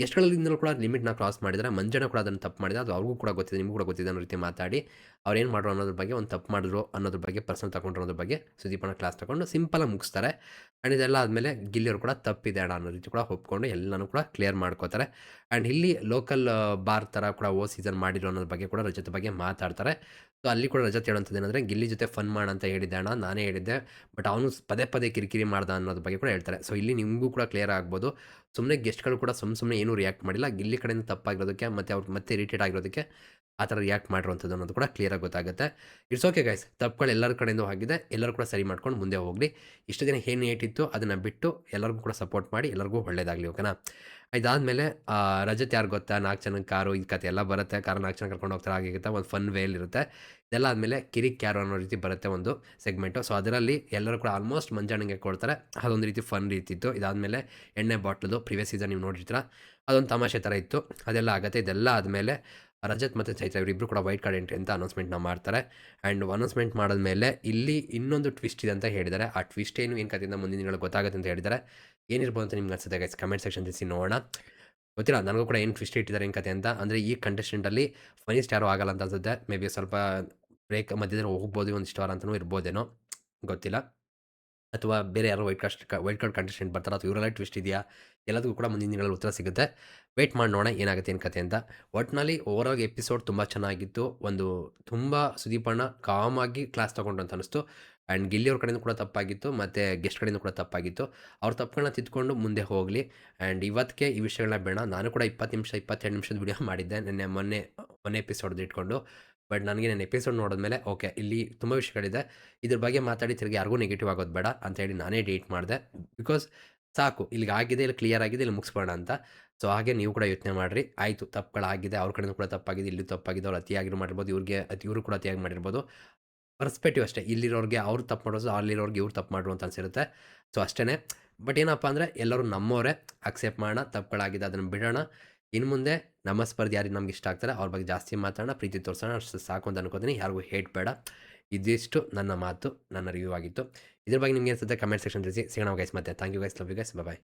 ಗೆಸ್ಟ್ಗಳಿಂದಲೂ ಕೂಡ ಲಿಮಿಟ್ನ ಕ್ರಾಸ್ ಮಾಡಿದರೆ ಮಂಜನ ಕೂಡ ಅದನ್ನು ತಪ್ಪು ಮಾಡಿದೆ. ಅದು ಅವ್ರಿಗೂ ಕೂಡ ಗೊತ್ತಿದೆ, ನಿಮಗೂ ಕೂಡ ಗೊತ್ತಿದೆ ಅನ್ನೋ ರೀತಿ ಮಾತಾಡಿ ಅವ್ರು ಏನು ಮಾಡೋರು ಅನ್ನೋದ್ರ ಬಗ್ಗೆ, ಒಂದು ತಪ್ಪು ಮಾಡಿದ್ರು ಅನ್ನೋದ್ರ ಬಗ್ಗೆ ಪರ್ಸನ್ ತಗೊಂಡ್ರು ಅನ್ನೋದ್ರ ಬಗ್ಗೆ ಸುದೀಪನ ಕ್ಲಾಸ್ ತಗೊಂಡು ಸಿಂಪಲಾಗಿ ಮುಗಿಸ್ತಾರೆ. ಆ್ಯಂಡ್ ಇದೆಲ್ಲ ಆದಮೇಲೆ ಗಿಲ್ಲಿಯವರು ಕೂಡ ತಪ್ಪಿದೆ ಅಣ್ಣ ಅನ್ನೋ ರೀತಿ ಕೂಡ ಒಪ್ಕೊಂಡು ಎಲ್ಲನೂ ಕೂಡ ಕ್ಲಿಯರ್ ಮಾಡ್ಕೋತಾರೆ. ಆ್ಯಂಡ್ ಇಲ್ಲಿ ಲೋಕಲ್ ಬಾರ್ ಥರ ಕೂಡ ಓ ಸೀಸನ್ ಮಾಡಿರೋ ಅನ್ನೋದ್ರ ಬಗ್ಗೆ ಕೂಡ ರಜತ್ ಬಗ್ಗೆ ಮಾತಾಡ್ತಾರೆ. ಸೊ ಅಲ್ಲಿ ಕೂಡ ರಜತ್ ಹೇಳೋಂಥದ್ದು ಏನಂದರೆ, ಗಿಲ್ಲಿ ಜೊತೆ ಫನ್ ಮಾಡ ಅಂತ ಹೇಳಿದ್ದೆ ಅಣ್ಣ, ನಾನೇ ಹೇಳಿದ್ದೆ. ಬಟ್ ಅವನು ಪದೇ ಪದೇ ಕಿರಿಕಿರಿ ಮಾಡ್ದ ಅನ್ನೋದ್ರ ಬಗ್ಗೆ ಕೂಡ ಹೇಳ್ತಾರೆ. ಸೊ ಇಲ್ಲಿ ನಿಮಗೂ ಕೂಡ ಕ್ಲಿಯರ್ ಆಗ್ಬೋದು. ಸುಮ್ಮನೆ ಗೆಸ್ಟ್ಗಳು ಕೂಡ ಸುಮ್ಮ ಸುಮ್ಮನೆ ಏನೂ ರಿಯಾಕ್ಟ್ ಮಾಡಿಲ್ಲ. ಗಿಲ್ಲಿ ಕಡೆಯಿಂದ ತಪ್ಪಾಗಿರೋದಕ್ಕೆ ಮತ್ತು ಅವ್ರು ಮತ್ತೆ ಇರಿಟೇಟ್ ಆಗಿರೋದಕ್ಕೆ ಆ ಥರ ರಿಯಾಕ್ಟ್ ಮಾಡಿರುವಂಥದ್ದು ಅನ್ನೋದು ಕೂಡ ಕ್ಲಿಯರಾಗಿ ಗೊತ್ತಾಗುತ್ತೆ. ಇಟ್ಸ್ ಓಕೆ ಗೈಸ್ ತಪ್ಪುಗಳು ಎಲ್ಲರ ಕಡೆಯಿಂದ ಆಗಿದೆ. ಎಲ್ಲರೂ ಕೂಡ ಸರಿ ಮಾಡ್ಕೊಂಡು ಮುಂದೆ ಹೋಗಲಿ ಇಷ್ಟು ದಿನ ಏನು ಏಟಿತ್ತು ಅದನ್ನು ಬಿಟ್ಟು ಎಲ್ಲರಿಗೂ ಕೂಡ ಸಪೋರ್ಟ್ ಮಾಡಿ, ಎಲ್ಲರಿಗೂ ಒಳ್ಳೇದಾಗಲಿ ಓಕೆನಾ ಇದಾದಮೇಲೆ ರಜತ್ ಯಾರು ಗೊತ್ತಾ? ನಾಲ್ಕು ಜನಕ್ಕೆ ಕಾರು, ಈ ಕತೆ ಎಲ್ಲ ಬರುತ್ತೆ. ಕಾರು ನಾಲ್ಕು ಜನ ಕರ್ಕೊಂಡು ಹೋಗ್ತಾರೆ ಆಗಿರುತ್ತೆ ಒಂದು ಫನ್ ವೇಲ್ ಇರುತ್ತೆ. ಇದೆಲ್ಲ ಆದಮೇಲೆ ಕಿರಿಕ್ ಕ್ಯಾರು ಅನ್ನೋ ರೀತಿ ಬರುತ್ತೆ ಒಂದು ಸೆಗ್ಮೆಂಟು ಸೊ ಅದರಲ್ಲಿ ಎಲ್ಲರೂ ಕೂಡ ಆಲ್ಮೋಸ್ಟ್ ಮಂಜಾಣಿಗೆ ಕೊಡ್ತಾರೆ. ಅದೊಂದು ರೀತಿ ಫನ್ ರೀತಿ ಇತ್ತು. ಇದಾದಮೇಲೆ ಎಣ್ಣೆ ಬಾಟ್ಲದು ಪ್ರಿವಿಯಸ್ ಸೀಸನ್ ನೀವು ನೋಡಿರ್ತೀರ? ಅದೊಂದು ತಮಾಷೆ ಥರ ಇತ್ತು. ಅದೆಲ್ಲ ಆಗುತ್ತೆ. ಇದೆಲ್ಲ ಆದಮೇಲೆ ರಜತ್ ಮತ್ತು ಚೈತ್ರ ಇವರಿಬ್ಬರು ಕೂಡ ವೈಟ್ ಕಾರ್ಡ್ ಎಂಟ್ರಿ ಅಂತ ಅನೌನ್ಸ್ಮೆಂಟ್ನ ಮಾಡ್ತಾರೆ. ಆ್ಯಂಡ್ ಅನೌನ್ಸ್ಮೆಂಟ್ ಮಾಡಿದ್ಮೇಲೆ ಇಲ್ಲಿ ಇನ್ನೊಂದು ಟ್ವಿಸ್ಟ್ ಇದೆ ಅಂತ ಹೇಳಿದ್ದಾರೆ. ಆ ಟ್ವಿಸ್ಟ್ ಏನು ಏನು ಕಥೆಯಿಂದ ಮುಂದಿನ ದಿನಗಳು ಗೊತ್ತಾಗುತ್ತೆ ಅಂತ ಹೇಳಿದ್ದಾರೆ. ಏನಿರ್ಬೋದು ಅಂತ ನಿಮ್ಗೆ ಅನ್ಸುತ್ತೆ ಗೈಸ್ ಕಮೆಂಟ್ ಸೆಕ್ಷನ್ ತಿಳಿಸಿ ನೋಡೋಣ. ಗೊತ್ತಿಲ್ಲ, ನನಗೂ ಕೂಡ ಏನು ಟ್ವಿಸ್ಟ್ ಇಟ್ಟಿದ್ದಾರೆ, ಏನು ಕತೆ ಅಂತ. ಅಂದರೆ ಈ ಕಂಟೆಸ್ಟೆಂಟಲ್ಲಿ ಫನಿಸ್ಟ್ ಯಾರೂ ಆಗಲ್ಲ ಅಂತ ಅನ್ಸುತ್ತೆ. ಮೇ ಬಿ ಸ್ವಲ್ಪ ಬ್ರೇಕ್ ಮಧ್ಯದಲ್ಲಿ ಹೋಗ್ಬೋದು, ಒಂದಿಷ್ಟು ವಾರ ಅಂತಲೂ ಇರ್ಬೋದೇನೋ. ಗೊತ್ತಿಲ್ಲ. ಅಥವಾ ಬೇರೆ ಯಾರೋ white card white card contestant ಬರ್ತಾರೆ, ಅಥವಾ ಇವರೆಲ್ಲ ಟ್ವಿಸ್ಟ್ ಇದೆಯಾ? ಎಲ್ಲದಕ್ಕೂ ಕೂಡ ಮುಂದಿನ ದಿನಗಳಲ್ಲಿ ಉತ್ತರ ಸಿಗುತ್ತೆ. ವೆಯ್ಟ್ ಮಾಡಿ ನೋಡೋಣ ಏನಾಗುತ್ತೆ ಏನು ಕತೆ ಅಂತ. ಒಟ್ಟಿನಲ್ಲಿ ಓವರಾಲ್ ಎಪಿಸೋಡ್ ತುಂಬ ಚೆನ್ನಾಗಿತ್ತು. ಒಂದು ತುಂಬ ಸುದೀಪಣ್ಣ ಕಾಮಾಗಿ ಕ್ಲಾಸ್ ತೊಗೊಂಡು ಅಂತ ಅನಿಸ್ತು ಆ್ಯಂಡ್ ಗಿಲ್ಲಿಯವ್ರ ಕಡೆಯಿಂದ ಕೂಡ ತಪ್ಪಾಗಿತ್ತು. ಮತ್ತು ಗೆಸ್ಟ್ ಕಡೆಯಿಂದ ಕೂಡ ತಪ್ಪಾಗಿತ್ತು. ಅವ್ರ ತಪ್ಪುಗಳನ್ನ ತಿದ್ಕೊಂಡು ಮುಂದೆ ಹೋಗಲಿ. ಆ್ಯಂಡ್ ಇವತ್ತಿಗೆ ಈ ವಿಷಯಗಳನ್ನ ಬೇಡ. ನಾನು ಕೂಡ ಇಪ್ಪತ್ತು ನಿಮಿಷ, ಇಪ್ಪತ್ತೆರಡು ನಿಮಿಷದ ವಿಡಿಯೋ ಮಾಡಿದ್ದೆ. ನಿನ್ನೆ ಮೊನ್ನೆ ಮೊನ್ನೆ ಎಪಿಸೋಡ್ ಇಟ್ಕೊಂಡು. ಬಟ್ ನನಗೆ ನನ್ನ ಎಪಿಸೋಡ್ ನೋಡಿದ್ಮೇಲೆ ಓಕೆ ಇಲ್ಲಿ ತುಂಬ ವಿಷಯಗಳಿದೆ. ಇದ್ರ ಬಗ್ಗೆ ಮಾತಾಡಿ ತಿರುಗಿ ಯಾರಿಗೂ ನೆಗೆಟಿವ್ ಆಗೋದು ಬೇಡ ಅಂತ ಹೇಳಿ ನಾನೇ ಡೇಟ್ ಮಾಡಿದೆ. ಬಿಕಾಸ್ ಸಾಕು, ಇಲ್ಲಿಗೆ ಆಗಿದೆ, ಇಲ್ಲಿ ಕ್ಲಿಯರ್ ಆಗಿದೆ, ಇಲ್ಲಿ ಮುಗಿಸ್ಬೋಣ ಅಂತ. ಸೊ ಹಾಗೆ ನೀವು ಕೂಡ ಯೋಚನೆ ಮಾಡಿರಿ. ಆಯಿತು, ತಪ್ಪುಗಳಾಗಿದೆ, ಅವ್ರ ಕಡೆಯೂ ಕೂಡ ತಪ್ಪಾಗಿದೆ ಇಲ್ಲಿ ತಪ್ಪಾಗಿದೆ, ಅವ್ರು ಅತಿಯಾಗಿ ಮಾಡಿರ್ಬೋದು, ಇವ್ರಿಗೆ ಅತಿ ಇವರು ಕೂಡ ಅತಿಯಾಗಿ ಮಾಡಿರ್ಬೋದು. ಪರ್ಸ್ಪೆಕ್ಟಿವ್ ಅಷ್ಟೇ, ಇಲ್ಲಿರೋರಿಗೆ ಅವ್ರು ತಪ್ಪು ಮಾಡೋದು ಅಲ್ಲಿರೋರಿಗೆ ಇವ್ರು ತಪ್ಪು ಮಾಡ್ರು ಅಂತ ಅನ್ಸಿರುತ್ತೆ. ಸೊ ಅಷ್ಟೇ ಬಟ್ ಏನಪ್ಪ ಅಂದರೆ, ಎಲ್ಲರೂ ನಮ್ಮವರೇ ಅಕ್ಸೆಪ್ಟ್ ಮಾಡೋಣ, ತಪ್ಪುಗಳಾಗಿದೆ, ಅದನ್ನು ಬಿಡೋಣ. ಇನ್ನು ಮುಂದೆ ನಮ್ಮ ಸ್ಪರ್ಧೆ ಯಾರಿಗೆ ನಮ್ಗೆ ಇಷ್ಟ ಆಗ್ತಾರೆ ಅವ್ರ ಬಗ್ಗೆ ಜಾಸ್ತಿ ಮಾತಾಡೋಣ, ಪ್ರೀತಿ ತೋರಿಸೋಣ, ಅಷ್ಟು ಸಾಕು ಅಂತ ಅನ್ಕೋತೀನಿ, ಯಾರಿಗೂ ಹೇಟ್ ಬೇಡ. ಇದಿಷ್ಟು ನನ್ನ ಮಾತು, ನನ್ನ ರಿವ್ಯೂ ಆಗಿತ್ತು. ಇದ್ರ ಬಗ್ಗೆ ನಿಮಗೆ ಅನ್ಸುತ್ತೆ ಕಮೆಂಟ್ ಸೆಕ್ಷನ್ ತಿಳಿಸಿ. ಸಿಗೋಣ ಗೈಸ್ ಮತ್ತೆ. Thank you guys love you guys bye